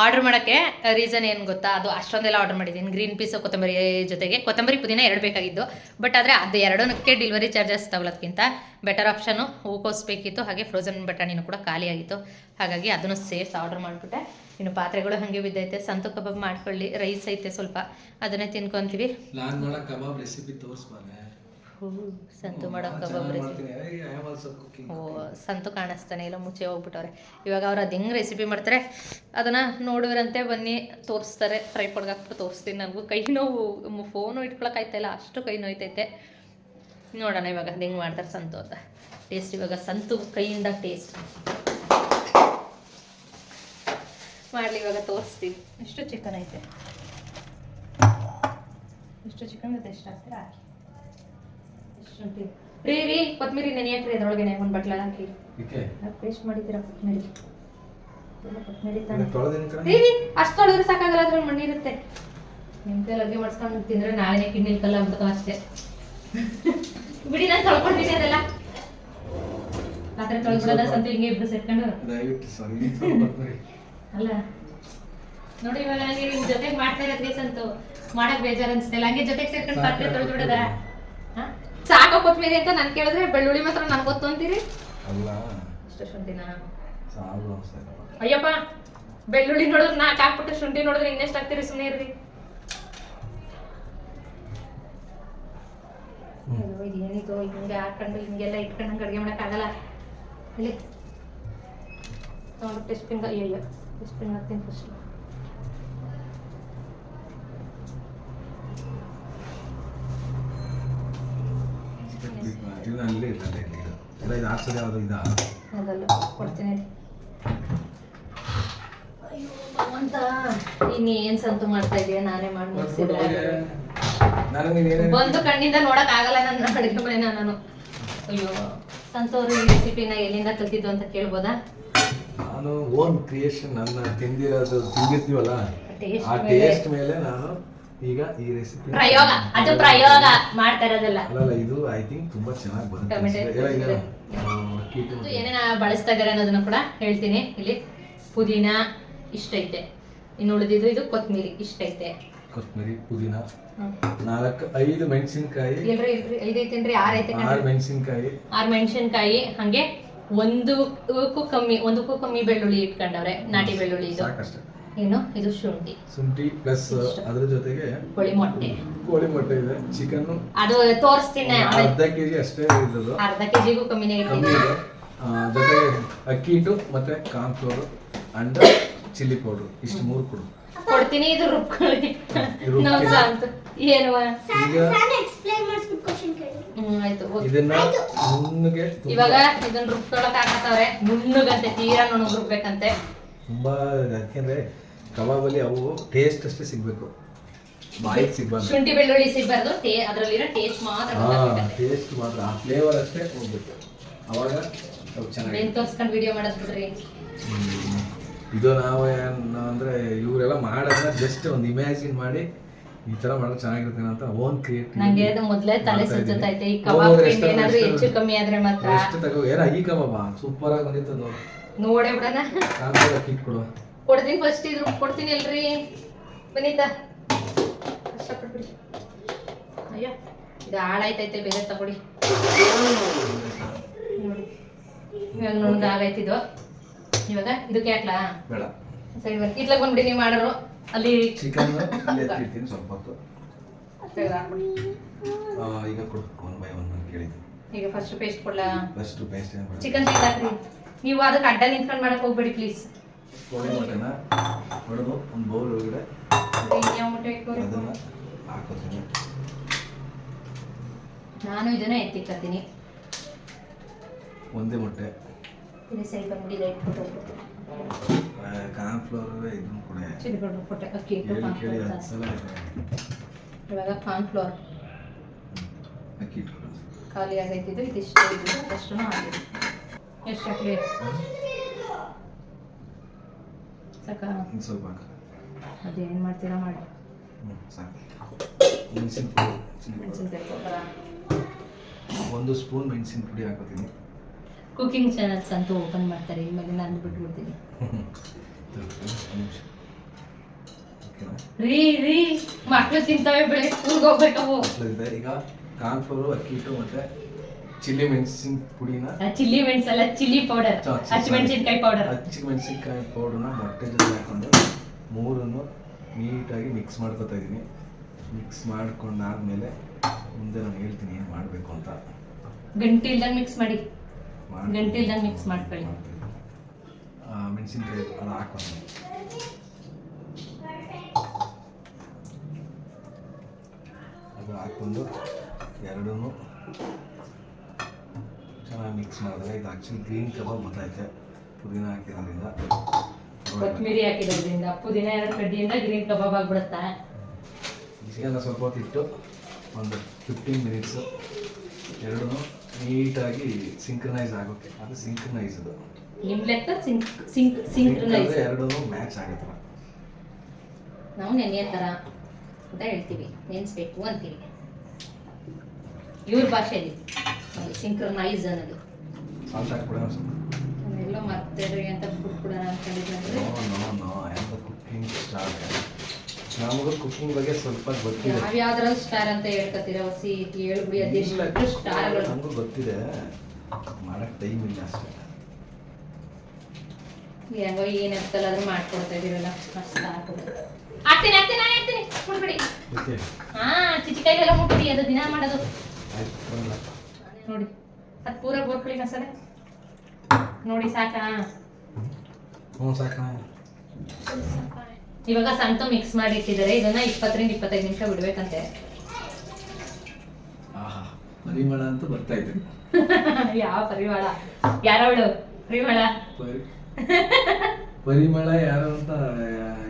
ಆರ್ಡ್ರ್ ಮಾಡೋಕ್ಕೆ ರೀಸನ್ ಏನು ಗೊತ್ತಾ? ಅದು ಅಷ್ಟೊಂದೆಲ್ಲ ಆರ್ಡರ್ ಮಾಡಿದ್ದೀನಿ. ಗ್ರೀನ್ ಪೀಸು ಕೊತ್ತಂಬರಿ ಜೊತೆಗೆ ಕೊತ್ತಂಬರಿ ಪುದೀನ ಎರಡು ಬೇಕಾಗಿದ್ದು. ಬಟ್ ಆದರೆ ಅದು ಎರಡನ್ನಕ್ಕೆ ಡೆಲಿವರಿ ಚಾರ್ಜಸ್ ತಗೊಳ್ಳೋದ್ಕಿಂತ ಬೆಟರ್ ಆಪ್ಷನು ಹೂಕೋಸ್ ಬೇಕಿತ್ತು, ಹಾಗೆ ಫ್ರೋಸನ್ ಬಟಾಣಿನೂ ಕೂಡ ಖಾಲಿಯಾಗಿತ್ತು ಹಾಗಾಗಿ ಅದನ್ನು ಸೇಫ್ ಆರ್ಡರ್ ಮಾಡಿಬಿಟ್ಟೆ. ಇನ್ನು ಪಾತ್ರೆಗಳು ಹಾಗೆ ಬಿದ್ದೈತೆ. ಸಂತು ಕಬಾಬ್ ಮಾಡ್ಕೊಳ್ಳಿ. ರೈಸ್ ಐತೆ ಸ್ವಲ್ಪ. ಅದನ್ನೇ ತಿನ್ಕೊಂತೀವಿ. ಕಬಾಬ್ ರೆಸಿಪಿ ತೋರಿಸ್ಬಾನೆ ಹೂ ಸಂತು ಮಾಡೋ ಕಬಾಬ್ ರೆಸಿಪಿ ಓ ಸಂತು ಕಾಣಿಸ್ತಾನೆ ಇಲ್ಲ ಮುಚ್ಚೆ ಹೋಗ್ಬಿಟ್ಟವ್ರೆ. ಇವಾಗ ಅವ್ರು ಅದು ಹೆಂಗೆ ರೆಸಿಪಿ ಮಾಡ್ತಾರೆ ಅದನ್ನು ನೋಡುವರಂತೆ ಬನ್ನಿ ತೋರಿಸ್ತಾರೆ. ಫ್ರೈ ಹಾಕ್ಬಿಟ್ಟು ತೋರಿಸ್ತೀನಿ ನನಗೂ. ಕೈ ನೋವು ಫೋನು ಇಟ್ಕೊಳಕ್ಕಾಯ್ತಾಯಿಲ್ಲ ಅಷ್ಟು ಕೈ ನೋಯ್ತೈತೆ. ನೋಡೋಣ ಇವಾಗ ಅದು ಹೆಂಗೆ ಮಾಡ್ತಾರೆ ಸಂತು ಅಂತ. ಟೇಸ್ಟ್ ಇವಾಗ ಸಂತು ಕೈಯಿಂದ ಟೇಸ್ಟ್ ಮಾಡಲಿ ಇವಾಗ ತೋರಿಸ್ತೀವಿ ಎಷ್ಟು ಚಿಕನ್ ಐತೆ. ಎಷ್ಟು ಚಿಕನ್ ಮತ್ತೆ ಎಷ್ಟು ಹಾಕ್ತೀರಾ ಹಾಕಿ. ಶುಂಠಿ ರೀ ರೀ ಕೊತ್ತಂಬರಿ ನೆನೆಯಕ್ರಿ ಅದ್ರೊಳಗನೆ ಒಂದು ಬಟ್ಲ ಹಾಕಿ ಪೇಸ್ಟ್ ಮಾಡಿದ್ದೀರಾ ಕೊತ್ತಂಬರಿ ಎಲ್ಲ ಕೊತ್ತಂಬರಿ ತಾನೆ. ರೀ ರೀ ಅಷ್ಟು ತೊಳೆದ್ರೆ ಸಾಕಾಗಲ್ಲ ಅದ್ರಲ್ಲಿ ಮಣ್ಣಿರುತ್ತೆ ನಿಮ್ಮ ಕೈಲಿ ಅಡುಗೆ ಮಾಡಿಸ್ಕೊಂಡು ತಿಂದ್ರೆ ನಾಳೆನೇ ಕಿಡ್ನಿ ಕಲ್ಲ ಅಷ್ಟೇ. ಬಿಡಿ ನಾನು ತೊಳ್ಕೊಂಡಿದ್ದೆ ಅದೆಲ್ಲ. ಸಂತು ಹಿಂಗೆ ಇಬ್ರು ಸೇರ್ಕೊಂಡು? ಅಲ್ಲ. ನೋಡಿ ಇವಾಗ ಜೊತೆಗೆ ಮಾಡ್ತಾ ಮಾಡಕ್ ಬೇಜಾರ್ ಅನ್ಸ್ತಿಲ್ಲ ಹಂಗೆ ಜೊತೆಗೆ ಸೇರ್ಕೊಂಡು ಪಾತ್ರೆ ತೊಳ್ಬಿಡೋದ ಸಾಕು ಕೊತ್ಮೀರಿ ಅಂತ ನಾನು ಕೇಳಿದ್ರೆ ಬೆಳ್ಳುಳ್ಳಿ ಮಾತ್ರ ನನ್ಗೆ ಗೊತ್ತು ಅಂತೀರಿ? ಅಲ್ಲ. ಅಷ್ಟು ಶುಂಠಿ ನಾನು ಸಾಲು ಅನ್ಸ್ತಾ ಇಲ್ಲ. ಅಯ್ಯಪ್ಪ ಬೆಳ್ಳುಳ್ಳಿ ನೋಡಿದ್ರೆ ನಾಲ್ಕು ಹಾಕ್ಬಿಟ್ಟು ಶುಂಠಿ ನೋಡಿದ್ರೆ ಇನ್ನೆಷ್ಟು ಹಾಕ್ತೀರಿ ಸುಮ್ಮನೆ ಇರ್ರಿ. ಏನಿದು? ಹಿಂಗೆ ಹಾಕೊಂಡು ಹಿಂಗೆಲ್ಲ ಇಟ್ಕೊಂಡು ಅಡುಗೆ ಮಾಡೋಕ್ಕಾಗಲ್ಲ. ಇಲ್ಲಿ ತೊಗೊಂಡು ಟೆಸ್ಟಿಂಗ್ ಅಯ್ಯೋ ಟೆಸ್ಟಿಂಗ್ ಹಾಕ್ತೀನಿ ಫಸ್ಟ್ ಇಲ್ಲ ಅಲ್ಲೇ ಇಲ್ಲ ಇದು. ಇಲ್ಲ ಇದು ಆಚೆ ಯಾವುದು ಇದಾ? ಅದಲ್ಲ ಕೊಡ್ತೀನಿ ಅಯ್ಯೋ ಭಗವಂತ. ಇನ್ನೇನು ಸಂತು ಮಾಡ್ತಾ ಇದೀಯ? ನಾನೇ ಮಾಡಿ ಮುಗಿಸಿದ್ರೆ ನಾನು ನೀನೇನು ಬಂದು ಕಣ್ಣಿಂದ ನೋಡಕ್ ಆಗಲ್ಲ ನನ್ನ ಅಡುಗೆ ಮನೆನ ನಾನು. ಅಯ್ಯೋ ಸಂತೋರು ಈ ರೆಸಿಪಿನ ಎಲ್ಲಿಂದ ಕಲ್ತಿದ್ದು ಅಂತ ಕೇಳ್ಬೋದಾ? ನಾನು ಓನ್ ಕ್ರಿಯೇಷನ್ ನನ್ನ ತಿಂದಿರೋದು ತಿಂದಿರ್ತೀವಲ್ಲ? ಆ ಟೇಸ್ಟ್ ಮೇಲೆ ನಾನು ಈಗ ಈ ರೆಸಿಪಿ ಪ್ರಯೋಗ. ಅದು ಪ್ರಯೋಗ ಮಾಡ್ತಾ ಇರೋದಲ್ಲ ಅಲ್ಲ ಇದು ಐ ಥಿಂಕ್ ತುಂಬಾ ಚೆನ್ನಾಗಿ ಬರುತ್ತೆ ಏನೇನ ಬಳಸ್ತಾ ಇದ್ದಾರೆ ಅನ್ನೋದನ್ನ ಕೂಡ ಹೇಳ್ತೀನಿ. ಇಲ್ಲಿ ಪುದೀನ ಇಷ್ಟೈತೆ. ಇನ್ನು ಉಳಿದಿದ್ದು ಇದು ಕೊತ್ತಂಬರಿ ಇಷ್ಟೈತೆ. ಕೊತ್ತಂಬರಿ ಪುದೀನ. ನಾಲ್ಕು ಐದು ಮೆಣಸಿನಕಾಯಿ. ಇಲ್ರಿ ಇಲ್ರಿ ಐದೈತೇನ್ರಿ ಆರ್ ಐತೆ ಆರು ಮೆಣಸಿನಕಾಯಿ. ಆರು ಮೆಣಸಿನಕಾಯಿ ಹಂಗೆ ಒಂದಕ್ಕೂ ಕಮ್ಮಿ ಒಂದಕ್ಕೂ ಕಮ್ಮಿ ಬೆಳ್ಳುಳ್ಳಿ ಇಟ್ಕೊಂಡವ್ರೆ ನಾಟಿ ಬೆಳ್ಳುಳ್ಳಿ ಇದು. ಸಾಕಷ್ಟೇ. ಏನು? ಇದು ಶುಂಠಿ. ಶುಂಠಿ ಪ್ಲಸ್ ಅದ್ರ ಜೊತೆಗೆ ಕೋಳಿ ಮೊಟ್ಟೆ ಕೋಳಿ ಮೊಟ್ಟೆ ಇದೆ ಚಿಕನ್ ಅದು ತೋರಿಸ್ತೀನಿ ಅರ್ಧ ಕೆಜಿ ಅಷ್ಟೇ ಇದ್ದದ್ದು. ಅರ್ಧ ಕೆಜಿಗೂ ಕಮ್ಮಿನೇ ಕಮ್ಮಿ ಇದೆ. ಜೊತೆಗೆ ಅಕ್ಕಿ ಹಿಟ್ಟು ಮತ್ತೆ corn flour and chilli powder ಇಷ್ಟು ಮೂರು ಕೊಡು. ಕೊಡ್ತೀನಿ ಇದು ರುಬ್ಕೊಳ್ಳಿ. ನಾವು ಸಾಂತು ಏನು ಆಯ್ತು ಓಕೆ. ಇದನ್ನ ನುಣ್ಣಗೆ ಇವಾಗ ಇದನ್ನ ರುಬ್ಕೊಳಕ್ ಹಾಕತ್ತವ್ರೆ ನುಣ್ಣಗಂತೆ ತೀರಾ ನುಣ್ಣಗ್ ರುಬ್ಬೇಕಂತೆ. ತುಂಬಾ ಯಾಕೆಂದ್ರೆ ಕಬಾಬಲ್ಲಿ ಅವು ಟೇಸ್ಟ್ ಅಷ್ಟೇ ಸಿಗಬೇಕು. ಬಾಯಿಗೆ ಸಿಗ್ಬಾರ್ದು. ಶುಂಠಿ ಬೆಳ್ಳುಳ್ಳಿ ಸಿಗ್ಬಾರ್ದು ಟೇ ಅದ್ರಲ್ಲಿರೋ ಟೇಸ್ಟ್ ಮಾತ್ರ ಹಾ ಟೇಸ್ಟ್ ಮಾತ್ರ ಆ ಫ್ಲೇವರ್ ಅಷ್ಟೇ ಹೋಗ್ಬೇಕು. ಅವಾಗ ಅವು ಚೆನ್ನಾಗಿ ಏನ್ ತೋರ್ಸ್ಕೊಂಡು ವಿಡಿಯೋ ಮಾಡೋದ್ ಬಿಡ್ರಿ. ಇದು ನಾವು ಏನ್ ಅಂದ್ರೆ ಇವರೆಲ್ಲ ಮಾಡೋದನ್ನ ಜಸ್ಟ್ ಒಂದು ಇಮ್ಯಾಜಿನ್ ಮಾಡಿ ಈ ತರ ಮಾಡೋದು ಚೆನ್ನಾಗಿರುತ್ತೆ ಅಂತ ಓನ್ ಕ್ರಿಯೇಟ್ ನಂಗೆ ಅದು ಮೊದ್ಲೇ ತಲೆ ಸುತ್ತೈತೆ ಈ ಕಬಾಬ್ ತಿಂಡಿ ಏನಾದ್ರು ಹೆಚ್ಚು ಕಮ್ಮಿ ಆದ್ರೆ ಮಾತ್ರ. ಎಷ್ಟು ತಗೋ ಏನ ಈ ಕಬಾಬ? ಸೂಪರ್ ಆಗಿ ಬಂದಿತ್ತು ನೋಡಿ ಬಿಡಣ. ಕಿಟ್ ಕೊಡುವ. ಕೊಡ್ತೀನಿ ಫಸ್ಟ್ ಇದ್ರು. ಕೊಡ್ತೀನಿ ಅಲ್ರಿ. ಬನ್ನಿತಾ ಕಷ್ಟಪಟ್ಬಿಡಿ. ಅಯ್ಯೋ ಇದು ಹಾಳಾಯ್ತೈತೆ ಬೇರೆ ತಗೊಳ್ಳಿ. ನೋಡಿ. ಇವಾಗ ನುಣ್ಣಗೆ ಆಗೈತಿದು ಇವಾಗ ಇದಕ್ಕೆ ಹಾಕ್ಲಾ ಸರಿ ಬನ್ನಿ ಇತ್ಲಾಗ ಬಂದ್ಬಿಡಿ ನೀವು ಮಾಡೋರು. ಅಲ್ಲಿ ಚಿಕನ್ ಎತ್ತಿಡ್ತೀನಿ ಸ್ವಲ್ಪ ಹೊತ್ತು. ಈಗ ಕೊಡು. ಒನ್ ಬೈ ಒನ್ ಕೇಳಿದ್ದೀನಿ ಈಗ ಫಸ್ಟ್ ಪೇಸ್ಟ್ ಕೊಡ್ಲಾ? ಫಸ್ಟ್ ಪೇಸ್ಟ್ ಚಿಕನ್ ಚಿಕನ್ ನೀವು ಅದಕ್ಕೆ ಅಡ್ಡ ನಿಂತ್ಕೊಂಡು ಮಾಡಕ್ ಹೋಗ್ಬೇಡಿ ಪ್ಲೀಸ್ ಕೋಳಿ ಮೊಟ್ಟೆನ ಹೊಡೆದು ಒಂದು ಬೌಲ್ ಒಳಗಡೆ. ಅದನ್ನ ಹಾಕೋತೀನಿ. ನಾನು ಇದನ್ನ ಎತ್ತಿಕ್ಕತ್ತೀನಿ. ಒಂದೇ ಮೊಟ್ಟೆ. ಸ್ವಲ್ಪ ಮುಡಿದ ಇಟ್ಬಿಟ್ಟು. ಕಾರ್ನ್ಫ್ಲವರ್ ಇದನ್ನು ಕೂಡ. ಚಿಲ್ಲಿ ಪೌಡರ್ ಕೊಟ್ಟೆ. ಅಕ್ಕಿ ಕೇಳಿ ಹತ್ತು ಸಲ ಇವಾಗ ಕಾರ್ನ್ ಫ್ಲೋರ್ ಅಕ್ಕಿ ಇಟ್ಕೊಡು ಖಾಲಿ ಆಗೈತಿದ್ದು ಇದಿಷ್ಟು ಇದು ಅಷ್ಟು ಆಗಿದೆ ಎಷ್ಟು ಹಾಕ್ಲಿ ಸಾಕ ಇನ್ನು ಸ್ವಲ್ಪ ಹಾಕು ಅದೇನು ಮಾಡ್ತೀರಾ ಮಾಡಿ. ಹ್ಞೂ ಸಾಕು. ಮೆಣಸಿನ ಪುಡಿ. ಮೆಣಸಿನ್ಕಾಯಿ ಕೊಬ್ಬರ ಒಂದು ಸ್ಪೂನ್ ಮೆಣಸಿನ ಪುಡಿ ಹಾಕೋತೀನಿ ಕುಕಿಂಗ್ ಚಾನಲ್ಸ್ ಅಂತೂ ಓಪನ್ ಮಾಡ್ತಾರೆ. ಇನ್ಮೇಲೆ ನಾನು ಬಿಟ್ಬಿಡ್ತೀನಿ. ಒಂದು ರೀ ರೀ ಮಕ್ಕಳು ತಿಂತಾವೆ ಬೆಳೆ ಸ್ಕೂಲ್ಗೆ ಹೋಗ್ಬೇಕವು. ಈಗ ಕಾರ್ನ್ಫ್ಲವರು ಅಕ್ಕಿ ಇಟ್ಟು ಮತ್ತೆ ಚಿಲ್ಲಿ ಮೆಣಸಿನ ಪುಡಿನ? ಚಿಲ್ಲಿ ಮೆಣಸಲ್ಲ ಚಿಲ್ಲಿ ಪೌಡರ್ ಹಸಿಮೆಣಸಿನ್ಕಾಯಿ ಪೌಡರ್ ಹಚ್ಚಿ ಮೆಣಸಿನ್ಕಾಯಿ ಪೌಡರ್ನ ಮೊಟ್ಟೆ ಜೊತೆ ಹಾಕೊಂಡು ಮೂರನ್ನು ನೀಟಾಗಿ ಮಿಕ್ಸ್ ಮಾಡ್ಕೊತಾ ಇದ್ದೀನಿ. ಮಿಕ್ಸ್ ಮಾಡ್ಕೊಂಡಾದ್ಮೇಲೆ ಮುಂದೆ ನಾನು ಹೇಳ್ತೀನಿ ಏನು ಮಾಡಬೇಕು ಅಂತ. ಗಂಟೆ ಇಲ್ದಂಗೆ ಮಿಕ್ಸ್ ಮಾಡಿ. ಗಂಟೆ ಇಲ್ದಂಗೆ ಮಿಕ್ಸ್ ಮಾಡ್ಕೊಳ್ಳಿ. ಮೆಣಸಿನ್ಕಾಯಿ ಅದು ಹಾಕೊಂಡು ಅದು ಹಾಕೊಂಡು ಎರಡೂ ಚೆನ್ನಾಗಿ ಮಿಕ್ಸ್ ಮಾಡಿದ್ರೆ ಇದು ಆ್ಯಕ್ಚುಲಿ ಗ್ರೀನ್ ಕಬಾಬ್ ಬರ್ತೈತೆ ಪುದೀನ ಹಾಕಿರೋದ್ರಿಂದ. ಕೊತ್ತಂಬರಿ ಹಾಕಿರೋದ್ರಿಂದ ಪುದೀನ ಎರಡು ಕಡ್ಡಿಯಿಂದ ಗ್ರೀನ್ ಕಬಾಬ್ ಆಗಿಬಿಡುತ್ತೆ. ಚಿಕನ್ನ ಸ್ವಲ್ಪ ಹೊತ್ತಿಟ್ಟು ಒಂದು ಫಿಫ್ಟೀನ್ ಮಿನಿಟ್ಸು ಎರಡೂ ನೀಟಾಗಿ ಸಿಂಕ್ರನೈಸ್ ಆಗುತ್ತೆ. ಅದು ಸಿಂಕ್ರನೈಸ್ ಅದು. ನಿಮ್ಮ ಲೆಕ್ಕ ಸಿಂಕ್ ಸಿಂಕ್ ಸಿಂಕ್ರನೈಸ್ ಎರಡೂ ಮ್ಯಾಚ್ ಆಗುತ್ತೆ ನಾವು ನೆನೆಯ ಥರ ಅಂತ ಹೇಳ್ತೀವಿ. ನೆನೆಸ್ಬೇಕು ಅಂತೀವಿ. ಇವ್ರ ಭಾಷೆಯಲ್ಲಿ. ಸಿಂಕ್ರನೈಸ್ ಅನ್ನೋದು. ನಾನೆಲ್ಲೋ ಮರ್ತೇರಿ ಅಂತ ಬಿಟ್ಬಿಡೋಣ ಅನ್ಕೊಂಡಿದ್ದೆ no no no I am the cooking star ನಮಗೂ ಕುಕಿಂಗ್ ಬಗ್ಗೆ ಸ್ವಲ್ಪ ಗೊತ್ತಿದೆ. ಯಾವ್ಯಾವ್ದ್ರಲ್ಲಿ ಸ್ಟಾರ್ ಅಂತ ಹೇಳ್ಕೊತೀರ ಹೊಸಿ ಹೇಳ್ಬಿಡಿ ಅದೆಷ್ಟು ಸ್ಟಾರ್ ನಮಗೂ ಗೊತ್ತಿದೆ. ಮಾಡಕ್ ಟೈಮ್ ಇಲ್ಲ ಅಷ್ಟೇ. ಹೆಂಗೋ ಏನ್ ಅದ್ರ ಮಾಡ್ಕೊಡ್ತಾ ಇದೀರಲ್ಲ ಮಸ್ತ್ ಹಾಕ್ತೀನಿ ಹಾಕ್ತೀನಿ ನಾನು ಹಾಕ್ತೀನಿ. ಮುಟ್ಬಿಡಿ. ಹಾ ಚಿಚಿಕಾಯಿಲೆಲ್ಲ ಮುಟ್ಬಿಡಿ ಅದು ದಿನ ಮಾಡೋದು. ಆಯ್ತು ನೋಡಿ. ಅದು ಪೂರ ಗೋರ್ಕಳಿ ಮಸಾಲೆ ನೋಡಿ ಸಾಕಾ? ಹ್ಞೂ ಸಾಕ. ಇವಾಗ ಸಂತು ಮಿಕ್ಸ್ ಮಾಡಿ ಇಟ್ಟಿದ್ದಾರೆ. ಇದನ್ನ ಇಪ್ಪತ್ತರಿಂದ ಇಪ್ಪತ್ತೈದು ನಿಮಿಷ ಬಿಡ್ಬೇಕಂತೆ. ಆಹಾ ಪರಿಮಳ ಅಂತ ಬರ್ತಾ ಯಾವ ಪರಿಮಳ? ಯಾರವಳು? ಪರಿಮಳ? ಪರಿ ಪರಿಮಳ ಯಾರು ಅಂತ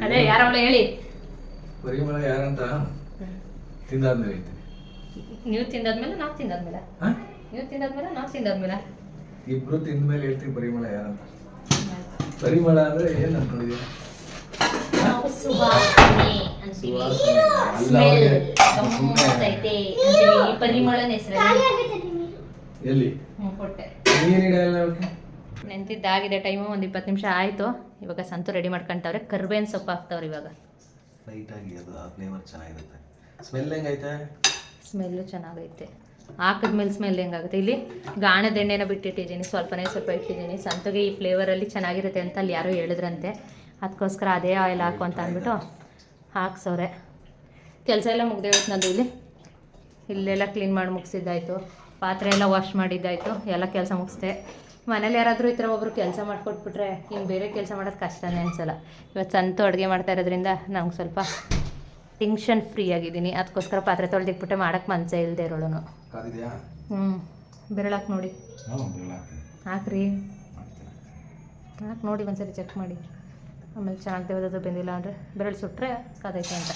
ಅದೇ ಯಾರವಳು ಹೇಳಿ. ಪರಿಮಳ ಯಾರಂತ ತಿಂದಾದ್ಮೇಲೆ ನೀವು ತಿಂದಾದ್ಮೇಲೆ ನಾವು ತಿಂದಾದ್ಮೇಲೆ. ಹಾ ನೀವು ತಿಂದಾದ್ಮೇಲೆ ನಾವು ತಿಂದಾದ್ಮೇಲೆ. ಇಬ್ರು ತಿಂದ ಮೇಲೆ ಹೇಳ್ತೀವಿ ಪರಿಮಳ ಯಾರಂತ. ಪರಿಮಳ ಅಂದ್ರೆ ಏನ್ ಅನ್ಕೊಂಡಿದ್ಯಾ ನಾವು ಸುವಾಸನೆ ಅಂತೀವಿ. ಸ್ಮೆಲ್ ಗಮ್ಮತ್ತೈತೆ ಅಂತೀವಿ. ಈ ಪರಿಮಳನ ಹೆಸರಲ್ಲಿ. ಎಲ್ಲಿ? ಕೊಟ್ಟೆ. ನೀರಿಡಲ್ಲ ಅವ್ಕೆ ನೆಂತಿದ್ದಾಗಿದೆ ಟೈಮು ಒಂದು ಇಪ್ಪತ್ತು ನಿಮಿಷ ಆಯಿತು. ಇವಾಗ ಸಂತು ರೆಡಿ ಮಾಡ್ಕೊಂತವ್ರೆ. ಕರ್ಬೇವಿನ ಸೊಪ್ಪು ಹಾಕ್ತವ್ರೆ ಇವಾಗ. ಲೈಟಾಗಿ ಅದು ಆ ಫ್ಲೇವರ್ ಚೆನ್ನಾಗಿರುತ್ತೆ. ಸ್ಮೆಲ್ ಹೆಂಗೈತೆ? ಸ್ಮೆಲ್ಲು ಚೆನ್ನಾಗೈತೆ. ಹಾಕಿದ್ಮೇಲೆ ಸ್ಮೆಲ್ ಹೆಂಗಾಗುತ್ತೆ? ಇಲ್ಲಿ ಗಾಣದ ಎಣ್ಣೆನ ಬಿಟ್ಟಿಟ್ಟಿದ್ದೀನಿ. ಸ್ವಲ್ಪನೇ ಸ್ವಲ್ಪ ಇಟ್ಟಿದ್ದೀನಿ. ಸಂತಗೆ ಈ ಫ್ಲೇವರಲ್ಲಿ ಚೆನ್ನಾಗಿರುತ್ತೆ ಅಂತ ಅಲ್ಲಿ ಯಾರೋ ಹೇಳಿದ್ರಂತೆ. ಅದಕ್ಕೋಸ್ಕರ ಅದೇ ಆಯಿಲ್ ಹಾಕು ಅಂತ ಅಂದ್ಬಿಟ್ಟು ಹಾಕ್ಸವ್ರೆ. ಕೆಲಸ ಎಲ್ಲ ಮುಗ್ದೇ ಹೋಯ್ತು ನಂದು ಇಲ್ಲಿ. ಇಲ್ಲೆಲ್ಲ ಕ್ಲೀನ್ ಮಾಡಿ ಮುಗಿಸಿದ್ದಾಯಿತು. ಪಾತ್ರೆ ಎಲ್ಲ ವಾಶ್ ಮಾಡಿದ್ದಾಯಿತು. ಎಲ್ಲ ಕೆಲಸ ಮುಗಿಸ್ದೆ. ಮನೇಲಿ ಯಾರಾದರೂ ಈ ಥರ ಒಬ್ಬರು ಕೆಲಸ ಮಾಡಿಕೊಟ್ಬಿಟ್ರೆ ಇನ್ನು ಬೇರೆ ಕೆಲಸ ಮಾಡೋದು ಕಷ್ಟನೇ ಅನ್ಸಲ್ಲ. ಇವತ್ತು ಸಂತು ಅಡುಗೆ ಮಾಡ್ತಾ ಇರೋದ್ರಿಂದ ನಮ್ಗೆ ಸ್ವಲ್ಪ ಟೆನ್ಷನ್ ಫ್ರೀ ಆಗಿದ್ದೀನಿ. ಅದಕ್ಕೋಸ್ಕರ ಪಾತ್ರೆ ತೊಳೆದಿಕ್ಬಿಟ್ಟೆ ಮಾಡೋಕ್ಕೆ ಮನಸ್ಸೇ ಇಲ್ಲದೆ ಇರೋಳು ಹ್ಞೂ ಬೆರಳಾಕ್ ನೋಡಿ. ಹಾಕ್ರಿ. ಹಾಕಿ ನೋಡಿ ಒಂದ್ಸರಿ ಚೆಕ್ ಮಾಡಿ. ಆಮೇಲೆ ಚೆನ್ನಾಗಿ ದೇವದದ್ದು ಬೆಂದಿಲ್ಲ ಅಂದರೆ ಬೆರಳು ಸುಟ್ಟರೆ ಕಾದೈತೆ ಅಂತ.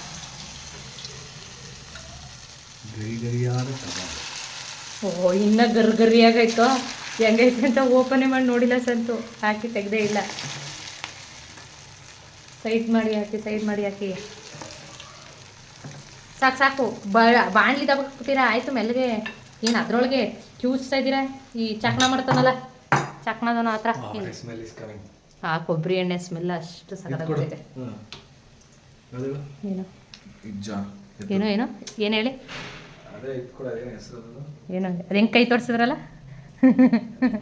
ಓ ಇನ್ನೂ ಗರ್ ಗರಿಯಾಗೈತು ಹೆಂಗೈತೆ ಅಂತ ಓಪನೇ ಮಾಡಿ ನೋಡಿಲ್ಲ ಸಂತು. ಹಾಕಿ ತೆಗ್ದೇ ಇಲ್ಲ. ಸೈಡ್ ಮಾಡಿ ಹಾಕಿ ಸೈಡ್ ಮಾಡಿ ಹಾಕಿ. ಸಾಕು ಸಾಕು. ಬಾಣ್ಲಿ ದಬ್ಬಕ್ಬಿಟ್ಟಿರಾ ಆಯಿತು ಮೆಲ್ಲಗೆ. ಏನು ಅದ್ರೊಳಗೆ ಕ್ಯೂಸ್ತಾ ಇದ್ದೀರಾ? ಈ ಚಕ್ನ ಮಾಡ್ತಾನಲ್ಲ. ಚಕ್ನದನ ಹತ್ರ. Smell is coming. ಆ ಕೊಬ್ಬರಿ ಎಣ್ಣೆ ಸ್ಮೆಲ್ ಅಷ್ಟು. ಅದು? ಏನು. ಏನೋ ಏನೋ? ಏನು ಹೇಳಿ? ಅದೇ ಇದು ಕೂಡ ಅದೇನು ಹೆಸರು ಅದು? ಏನೋ ಅದೇ ಹೆಂಗೆ ಕೈ ತೋರಿಸಿದ್ರಲ್ಲ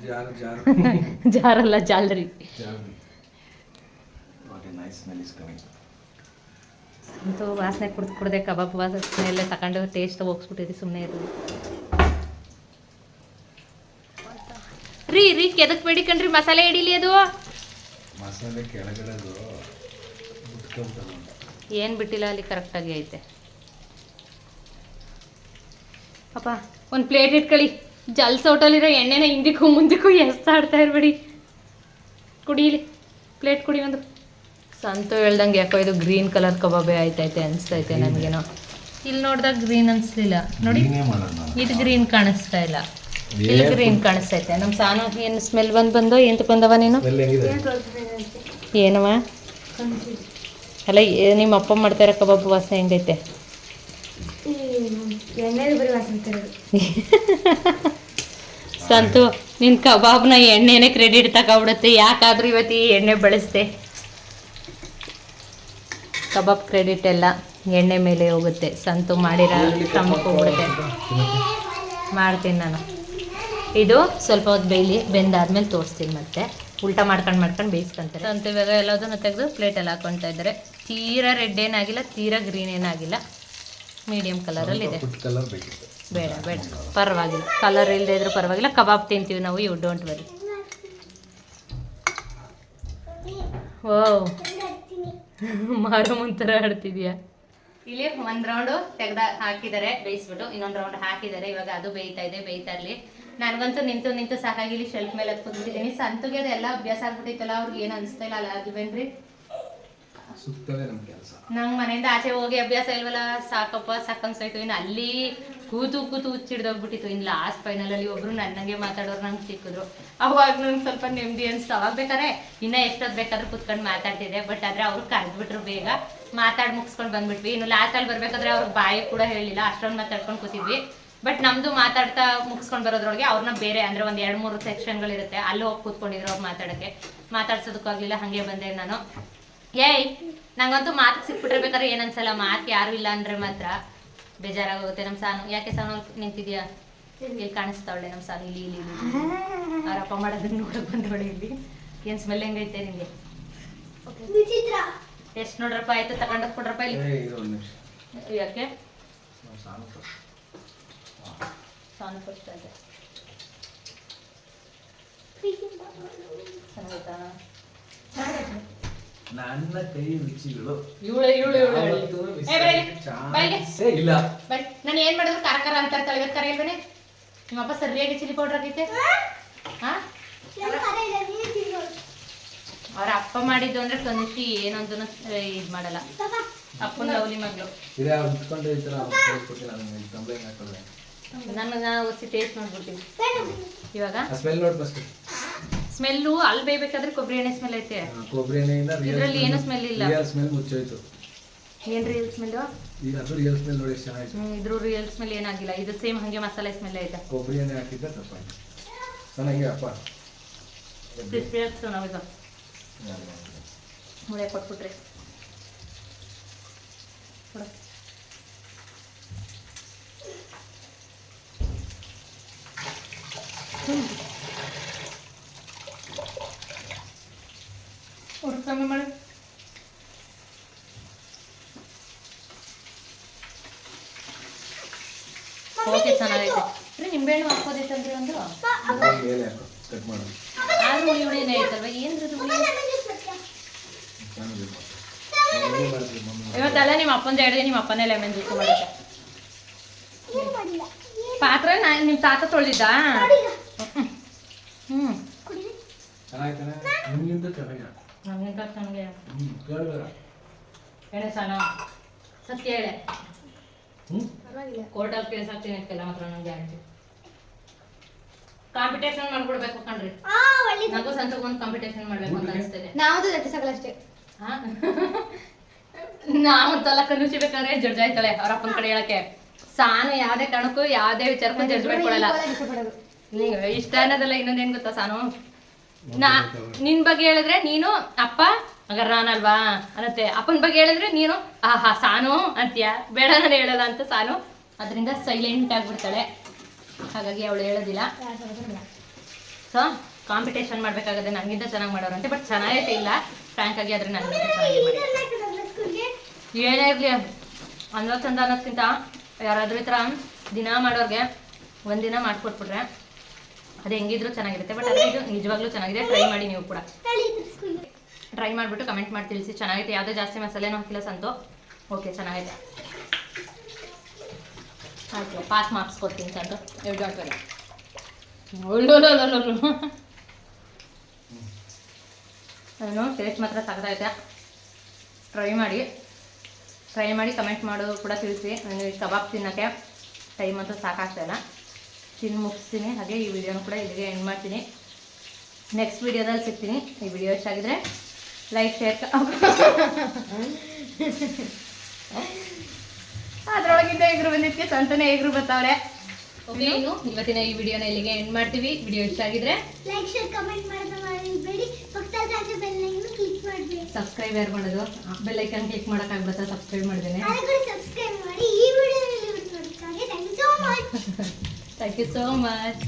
jar jar. ಜಾರಲ್ಲ ಜಾಲ್ರಿ jar what a nice smell is coming ಅಂತೂ ವಾಸನೆ ಕುಡ್ದು ಕುಡ್ದೆ ಕಬಾಬ್ ವಾಸನೆ ಎಲ್ಲ ತಗೊಂಡು ಟೇಸ್ಟ್ ಹೋಗ್ಸ್ಬಿಟ್ಟಿದ್ವಿ ಸುಮ್ಮನೆ ಇರಲಿ. ರೀ ರೀ ಕೆದಕ್ ಬೇಡಿ ಕಣ್ರಿ ಮಸಾಲೆ ಹಿಡೀಲಿ ಅದು. ಮಸಾಲೆ ಕೆಳಗಡೆ ಏನು ಬಿಟ್ಟಿಲ್ಲ ಅಲ್ಲಿ ಕರೆಕ್ಟಾಗಿ ಐತೆ. ಅಪ್ಪ ಒಂದು ಪ್ಲೇಟ್ ಇಟ್ಕೊಳ್ಳಿ. ಜಲ್ ಸೌಟಲ್ಲಿರೋ ಎಣ್ಣೆನ ಹಿಂದಿಕ್ಕೂ ಮುಂದಕ್ಕೂ ಎಸ್ತಾಡ್ತಾ ಇರ್ಬೇಡಿ. ಕುಡೀಲಿ ಪ್ಲೇಟ್ ಕುಡಿ ಒಂದು. ಸಂತು ಹೇಳ್ದಂಗೆ ಯಾಕೋ ಇದು ಗ್ರೀನ್ ಕಲರ್ ಕಬಾಬೆ ಆಯ್ತೈತೆ ಅನಿಸ್ತೈತೆ ನನಗೇನೋ ಇಲ್ಲಿ ನೋಡಿದಾಗ ಗ್ರೀನ್ ಅನಿಸ್ಲಿಲ್ಲ. ನೋಡಿ ಇದು ಗ್ರೀನ್ ಕಾಣಿಸ್ತಾ ಇಲ್ಲ. ಇಲ್ಲಿ ಗ್ರೀನ್ ಕಾಣಿಸ್ತೈತೆ. ನಮ್ಮ ಸಾನು ಏನು ಸ್ಮೆಲ್ ಬಂದು ಬಂದೋ ಎಂತ ಬಂದವ ನೀನು? ಏನವ? ಅಲ್ಲ ನಿಮ್ಮ ಅಪ್ಪ ಮಾಡ್ತಾರ ಕಬಾಬ್ ವಾಸನೆ ಹೆಂಗೈತೆ? ಸಂತು ನಿನ್ನ ಕಬಾಬ್ನ ಎಣ್ಣೆನೇ ಕ್ರೆಡಿಟ್ ತಗೊಬಿಡುತ್ತೆ. ಯಾಕಾದ್ರೂ ಇವತ್ತು ಈ ಎಣ್ಣೆ ಬಳಸ್ದೆ. ಕಬಾಬ್ ಕ್ರೆಡಿಟ್ ಎಲ್ಲ ಎಣ್ಣೆ ಮೇಲೆ ಹೋಗುತ್ತೆ. ಸಂತು ಮಾಡಿರೋ ಹೋಗ್ಬಿಡುತ್ತೆ ಮಾಡ್ತೀನಿ ನಾನು. ಇದು ಸ್ವಲ್ಪ ಹೊತ್ತು ಬೇಯಲಿ ಬೆಂದಾದ್ಮೇಲೆ ತೋರಿಸ್ತೀನಿ ಮತ್ತೆ. ಉಲ್ಟಾ ಮಾಡ್ಕೊಂಡು ಮಾಡ್ಕೊಂಡು ಬೇಯಿಸ್ಕೊಂತಾರೆ. ಅಂತ ಇವಾಗ ಎಲ್ಲದನ್ನು ತೆಗೆದು ಪ್ಲೇಟಲ್ಲಿ ಹಾಕೊತಾ ಇದ್ದಾರೆ. ತೀರಾ ರೆಡ್ ಏನಾಗಿಲ್ಲ ತೀರಾ ಗ್ರೀನ್ ಏನಾಗಿಲ್ಲ. ಮೀಡಿಯಮ್ ಕಲರಲ್ಲಿ ಇದೆ. ಬೇಡ ಬೇಡ. ಪರವಾಗಿಲ್ಲ. ಕಲರ್ ಇಲ್ಲದೆ ಇದ್ರೂ ಪರವಾಗಿಲ್ಲ. ಕಬಾಬ್ ತಿಂತೀವಿ ನಾವು ಯು ಡೋಂಟ್ ವರಿ ಓ ಮಾರು ಮುಂತರ ಆಡ್ತಿದ್ಯಾ? ಇಲ್ಲಿ ಒಂದ್ ರೌಂಡ್ ತೆಗ್ದ ಹಾಕಿದ್ದಾರೆ ಬೇಯಿಸ್ಬಿಟ್ಟು ಇನ್ನೊಂದು ರೌಂಡ್ ಹಾಕಿದ್ದಾರೆ ಇವಾಗ ಅದು ಬೇಯ್ತಾ ಇದೆ ಬೇಯ್ತಾ ಇರ್ಲಿ. ನನಗಂತೂ ನಿಂತು ನಿಂತು ಸಾಕಾಗಿ ಇಲ್ಲಿ ಶೆಲ್ಫ್ ಮೇಲೆ ಕೂತ್ಬಿಟ್ಟಿದ್ದೀನಿ. ಸಂತುಗೆ ಅದೆಲ್ಲ ಅಭ್ಯಾಸ ಆಗ್ಬಿಟ್ಟಿತ್ತಲ್ಲ ಅವ್ರಿಗೆ ಏನು ಅನಿಸ್ತಾ ಇಲ್ಲ ಅಲ್ಲ ಅಲ್ವೇನ್ರಿ ಸುತ್ತಲೇ ನಮ್ಮ ಕೆಲಸ. ನಂಗೆ ಮನೆಯಿಂದ ಆಚೆ ಹೋಗಿ ಅಭ್ಯಾಸ ಇಲ್ವಲ್ಲ ಸಾಕಪ್ಪ ಸಾಕನ್ಸೋಯ್ತು ಇನ್ನು ಅಲ್ಲಿ ಕೂತು ಕೂತು ಹುಚ್ಚಿಡ್ದೋಗ್ಬಿಟ್ಟಿತ್ತು ಇನ್ನು ಲಾಸ್ಟ್ ಫೈನಲಲ್ಲಿ ಒಬ್ರು ನನ್ನಂಗೆ ಮಾತಾಡೋರು ನಂಗೆ ಸಿಕ್ಕಿದ್ರು. ಅವಾಗ ನಂಗೆ ಸ್ವಲ್ಪ ನೆಮ್ಮದಿ ಅನ್ಸ್ತು. ಅವಾಗ ಬೇಕಾದ್ರೆ ಇನ್ನೂ ಎಷ್ಟೊತ್ತು ಬೇಕಾದ್ರೂ ಕುತ್ಕೊಂಡು ಮಾತಾಡ್ತಿದ್ದೆ. ಬಟ್ ಆದ್ರೆ ಅವ್ರು ಕರೆದ್ಬಿಟ್ರು ಬೇಗ. ಮಾತಾಡಿ ಮುಗಿಸ್ಕೊಂಡು ಬಂದ್ಬಿಟ್ವಿ. ಇನ್ನು ಲಾಸ್ಟಲ್ಲಿ ಬರಬೇಕಾದ್ರೆ ಅವ್ರ ಬಾಯಿ ಕೂಡ ಹೇಳಿಲ್ಲ. ಅಷ್ಟೊಂದು ಮಾತಾಡ್ಕೊಂಡು ಕೂತಿದ್ವಿ. ಬಟ್ ನಮ್ದು ಮಾತಾಡ್ತಾ ಮುಗಿಸ್ಕೊಂಡು ಬರೋದ್ರೊಳಗೆ ಅವ್ರನ್ನ ಬೇರೆ ಅಂದ್ರೆ ಒಂದ್ ಎರಡು ಮೂರು ಸೆಕ್ಷನ್ಗಳಿರುತ್ತೆ ಅಲ್ಲಿ ಹೋಗಿ ಕೂತ್ಕೊಂಡಿದ್ರು ಅವ್ರು ಮಾತಾಡಕ್ಕೆ. ಮಾತಾಡ್ಸೋದಕ್ಕಾಗಲಿಲ್ಲ ಹಾಗೆ ಬಂದೆ ನಾನು. ಏಯ್, ನಂಗಂತೂ ಮಾತು ಸಿಕ್ಬಿಟ್ರೆ ಬೇಕಾದ್ರೆ ಏನನ್ಸಲ್ಲ. ಮಾತು ಯಾರು ಇಲ್ಲ ಅಂದ್ರೆ ಮಾತ್ರ. ಬೇಜಾರಾಗೋಗುತ್ತೆ. ನಮ್ಮ ಸಾನು ಯಾಕೆ ಸಾನು ನಿಂತಿದ್ಯಾ? ಇಲ್ಲಿ. ಕಾಣಿಸ್ತಾವಳೆ ನಮ್ಮ ಸಾನು ಇಲ್ಲಿ ಇಲ್ಲಿ ಅವ್ರ ಅಪ್ಪ ಮಾಡೋದನ್ನ ನೋಡಕ್ ಬಂದವಳೆ ಇಲ್ಲಿ. ಏನ್ ಸ್ಮೆಲ್ ಹೆಂಗೈತೆ ನಿಂಗೆ? ವಿಚಿತ್ರ. ಎಷ್ಟು ನೋಡ್ರಪ್ಪ ಆಯ್ತು ತಗೊಂಡೋಗ್ ಕೊಡ್ರಪ್ಪ ಇಲ್ಲಿ? ಏ ಒಂದು ನಿಮಿಷ. ಯಾಕೆ? ಸಾನು ಫಸ್ಟ್ ಆಯ್ತು ಚೆನ್ನಾಗೈತಾ. ನನ್ನ ಕೈ ರುಚಿಗಳು ಇವಳು ಇವಳು ಇವಳು ಯಾವತ್ತೂ ಏ ಬರೀ ಬಾಯಿಗೆ ಚಾನ್ಸೇ ಇಲ್ಲ ಬಟ್ ನಾನು ಏನ್ ಮಾಡಿದ್ರು ಖಾರ ಖಾರ ಅಂತ ಇರ್ತಾಳೆ ಇವತ್ತು ಇಲ್ವೇನೆ ನಿಮ್ಮಪ್ಪ ಸರಿಯಾಗಿ ಚಿಲ್ಲಿ ಪೌಡರ್ ಆಗೈತೆ ಹಾ ಅವ್ರ ಅಪ್ಪ ಮಾಡಿದ್ದು ಅಂದ್ರೆ ಕನಿಷ್ಠ ಏನೊಂದು ಇದು ಮಾಡಲ್ಲ. ಅಪ್ಪನ ಲವ್ಲಿ ಮಗಳು ಇದೇ ಅವ್ರು ಇಟ್ಕೊಂಡು ಈ ಥರ ಅವ್ರು ಕಳ್ಸ್ಕೊಟ್ಟಿಲ್ಲ ನನಗೆ ಕಂಪ್ಲೇಂಟ್ ಹಾಕೋದ್ರೆ ನನಗೆ ನಾವು ಒಸಿ ಟೇಸ್ಟ್ ನೋಡ್ಬಿಡ್ತೀವಿ ಬೇಡ. ಇವಾಗ ಸ್ಮೆಲ್ ನೋಡಿ ಫಸ್ಟ್ ಸ್ಮೆಲ್ಲು ಅಲ್ಲಿ ಬೇಯ್ಬೇಕಾದ್ರೆ ಕೊಬ್ಬರಿ ಎಣ್ಣೆ ಸ್ಮೆಲ್ ಐತೆ. ಕೊಬ್ಬರಿ ಎಣ್ಣೆಯಿಂದ ಇದರಲ್ಲಿ ಏನು ಸ್ಮೆಲ್ ಇಲ್ಲ. ರಿಯಲ್ ಸ್ಮೆಲ್ ಮುಚ್ಚೋಯ್ತು. ಏನ್ ರಿಯಲ್ ಸ್ಮೆಲ್ ಈಗ ಅದು ರಿಯಲ್ ಸ್ಮೆಲ್ ನೋಡಿ ಚೆನ್ನಾಗಿತ್ತು. ಇದ್ರ ರಿಯಲ್ ಸ್ಮೆಲ್ ಏನಾಗಿಲ್ಲ. ಇದು ಸೇಮ್ ಹಾಗೆ ಮಸಾಲೆ ಸ್ಮೆಲ್ ಐತೆ. ಕೊಬ್ಬರಿ ಎಣ್ಣೆ ಹಾಕಿದ್ದೆ ತಪ್ಪಾಯ್ತು. ಚೆನ್ನಾಗಿ ಅಪ್ಪ. ನಾವು ಇದು. ಮುಳೆ ಕೊಟ್ಬಿಟ್ರಿ. ಕೊಡು. ಹ್ಮ್. ಕೊಡು, ಕಮ್ಮಿ ಮಾಡು ಓಕೆ ಚೆನ್ನಾಗೈತೆ ರೀ ನಿಂಬೆಹಣ್ಣು ಹಾಕೋದೈತಂದ್ರಿ ಒಂದು ಆದ್ರೂ ಹುಳಿ ಹುಳಿನೇ ಐತಲ್ವ ಏನ್ರಿ ಇವತ್ತೆಲ್ಲ ನಿಮ್ಮ ಹೇಳಿದೆ ನಿಮ್ಮ ಅಪ್ಪನೇ ಲೆಮನ್ ಜ್ಯೂಸ್ ಮಾಡಿದ್ದೆ ಏನ್ ಮಾಡಿಲ್ಲ ಪಾತ್ರೆ ನಾ ನಿಮ್ಮ ತಾತ ತೊಳೆದಿದ್ದ ಹ್ಞೂ ನಿಮ್ಗಿಂತ ನನಗೆ. ಕೇಳಿದ್ರ ಹೇಳೆ ಸತ್ಯ ಹೇಳೆ. ಕೋರ್ಟಲ್ಲಿ ಕೇಸ್ ಹಾಕ್ತೀನಿ ಮಾತ್ರ ನಂಗೆ ಗ್ಯಾರಂಟಿ ಕಾಂಪಿಟೇಷನ್ ಮಾಡ್ಬಿಡ್ಬೇಕು ಕಣ್ರಿ. ಆ ಒಳ್ಳೆ ನನಗೂ ಸಂತಗೂ ಒಂದು ಕಾಂಪಿಟೇಷನ್ ಮಾಡ್ಬೇಕು ಅಂತ ಅನಿಸ್ತಿದೆ. ನಾವು ದಟ್ಟಿಸಕಲ್ಲ ನಾವು ತಲ ಕನ್ನಿಸ್ಬೇಕಾದ್ರೆ ಜಡ್ಜ್ ಆಯ್ತಾಳೆ ಅವ್ರ ಅಪ್ಪನ ಕಡೆ ಹೇಳಕ್ಕೆ. ಸಾನು ಯಾವ್ದೇ ಕಾರಣಕ್ಕೂ ಯಾವ್ದೇ ವಿಚಾರಕ್ಕೂ ಜಡ್ಜ್ ಮಾಡ್ಕೊಳಲ್ಲ. ಇಷ್ಟಪಡೋದು? ನಿಂಗೆ ಇಷ್ಟ ಅನ್ನೋದಲ್ಲ ಇನ್ನೊಂದೇನ್ ಗೊತ್ತಾ ಸಾನು? ನಾ ನಿನ್ ಬಗ್ಗೆ ಹೇಳಿದ್ರೆ ನೀನು ಅಪ್ಪ ಹಾಗಾದ್ರೆ ನಾನಲ್ವಾ ಅನ್ನತ್ತೆ. ಅಪ್ಪನ ಬಗ್ಗೆ ಹೇಳಿದ್ರೆ ನೀನು, ಆಹಾ, ಸಾನು ಅಂತೀಯ. ಬೇಡ ನಾನು ಹೇಳಲ್ಲ ಅಂತ ಸಾನು. ಅದರಿಂದ ಸೈಲೆಂಟ್ ಆಗ್ಬಿಡ್ತಾಳೆ. ಹಾಗಾಗಿ ಅವಳು ಹೇಳೋದಿಲ್ಲ. ಸೊ ಕಾಂಪಿಟೇಷನ್ ಮಾಡ್ಬೇಕಾಗತ್ತೆ ನನಗಿಂತ ಚೆನ್ನಾಗಿ ಮಾಡೋರಂತೆ ಬಟ್ ಚೆನ್ನಾಗೈತೆ ಇಲ್ಲ. ಫ್ರ್ಯಾಂಕ್ ಆಗಿ ಆದ್ರೆ ನನಗಿಂತ ಚೆನ್ನಾಗಿ ಏನೇ ಇರಲಿ ಅನ್ನೋ ಚಂದ ಅನ್ನೋದ್ಕಿಂತ ಯಾರಾದ್ರೂ ಈ ಥರ ದಿನ ಮಾಡೋರಿಗೆ ಒಂದಿನ ಮಾಡ್ಕೊಟ್ಬಿಟ್ರೆ ಅದು ಹೆಂಗಿದ್ರು ಚೆನ್ನಾಗಿರುತ್ತೆ. ಬಟ್ ಅದೇ ಇದು ನಿಜವಾಗ್ಲೂ ಚೆನ್ನಾಗಿದೆ. ಟ್ರೈ ಮಾಡಿ ನೀವು ಕೂಡ. ಟ್ರೈ ಮಾಡಿಬಿಟ್ಟು ಕಮೆಂಟ್ ಮಾಡಿ ತಿಳಿಸಿ. ಚೆನ್ನಾಗೈತೆ. ಯಾವುದೇ ಜಾಸ್ತಿ ಮಸಾಲೆನೂ ಹಾಕಿಲ್ಲ ಸಂತು. ಓಕೆ ಚೆನ್ನಾಗೈತೆ. ಆಯ್ತು ಪಾಸ್ ಮಾರ್ಕ್ಸ್ ಕೊಡ್ತೀನಿ ಸಂತು. ಎರಡು ಡೋಂಟ್ ವರಿ ಒಳ್ಳೊಳ್ಳೊಳ್ಳೊಳ್ಳು ಏನು ಟೇಸ್ಟ್ ಮಾತ್ರ ಸಖತ್ತಾಗೈತೆ. ಟ್ರೈ ಮಾಡಿ. ಟ್ರೈ ಮಾಡಿ ಕಮೆಂಟ್ ಮಾಡೋದು ಕೂಡ ತಿಳಿಸಿ. ನನಗೆ ಕಬಾಬ್ ತಿನ್ನೋಕ್ಕೆ ಟೈಮ್ ಅಂತೂ ಸಾಕಾಗ್ತಾ ಇಲ್ಲ. ತಿಂದು ಮುಗಿಸ್ತೀನಿ. ಹಾಗೆ ಈ ವಿಡಿಯೋನ ಕೂಡ ಇಲ್ಲಿಗೆ ಎಂಡ್ ಮಾಡ್ತೀನಿ. ನೆಕ್ಸ್ಟ್ ವಿಡಿಯೋದಲ್ಲಿ ಸಿಗ್ತೀನಿ. ಈ ವಿಡಿಯೋ ಇಷ್ಟ ಆಗಿದ್ರೆ ಲೈಕ್ ಶೇರ್ ಅದರೊಳಗಿಂದ ಎಗ್ರು ಬಂದಿದ್ದಕ್ಕೆ ಸಂತಾನೆ ಎಗ್ರು ಬರ್ತಾವ್ರೆ ಓಕೆ ಇನ್ನು? ಇವತ್ತಿನ ಈ ವಿಡಿಯೋನ ಇಲ್ಲಿಗೆ ಎಂಡ್ ಮಾಡ್ತೀವಿ. ವಿಡಿಯೋ ಇಷ್ಟ ಆಗಿದ್ರೆ ಲೈಕ್ ಶೇರ್ ಕಮೆಂಟ್ ಮಾಡೋದು ಮರಿಬೇಡಿ. ಪಕ್ಕದಲ್ಲಿ ಕಾಣೋ ಬೆಲ್ ಐಕನ್ ಕ್ಲಿಕ್ ಮಾಡಬೇಡಿ ಸಬ್ಸ್ಕ್ರೈಬ್ ಯಾರು ಮಾಡೋದು? ಬೆಲ್ ಐಕನ್ ಕ್ಲಿಕ್ ಮಾಡೋಕ್ಕಾಗ್ಬತ್ತಾ ಸಬ್ಸ್ಕ್ರೈಬ್ ಮಾಡಿದ್ದೇನೆ ಅದಕ್ಕೆ ಸಬ್ಸ್ಕ್ರೈಬ್ ಮಾಡಿ ಈ video ನೋಡೋದಕ್ಕಾಗಿ thank you so much thank you so much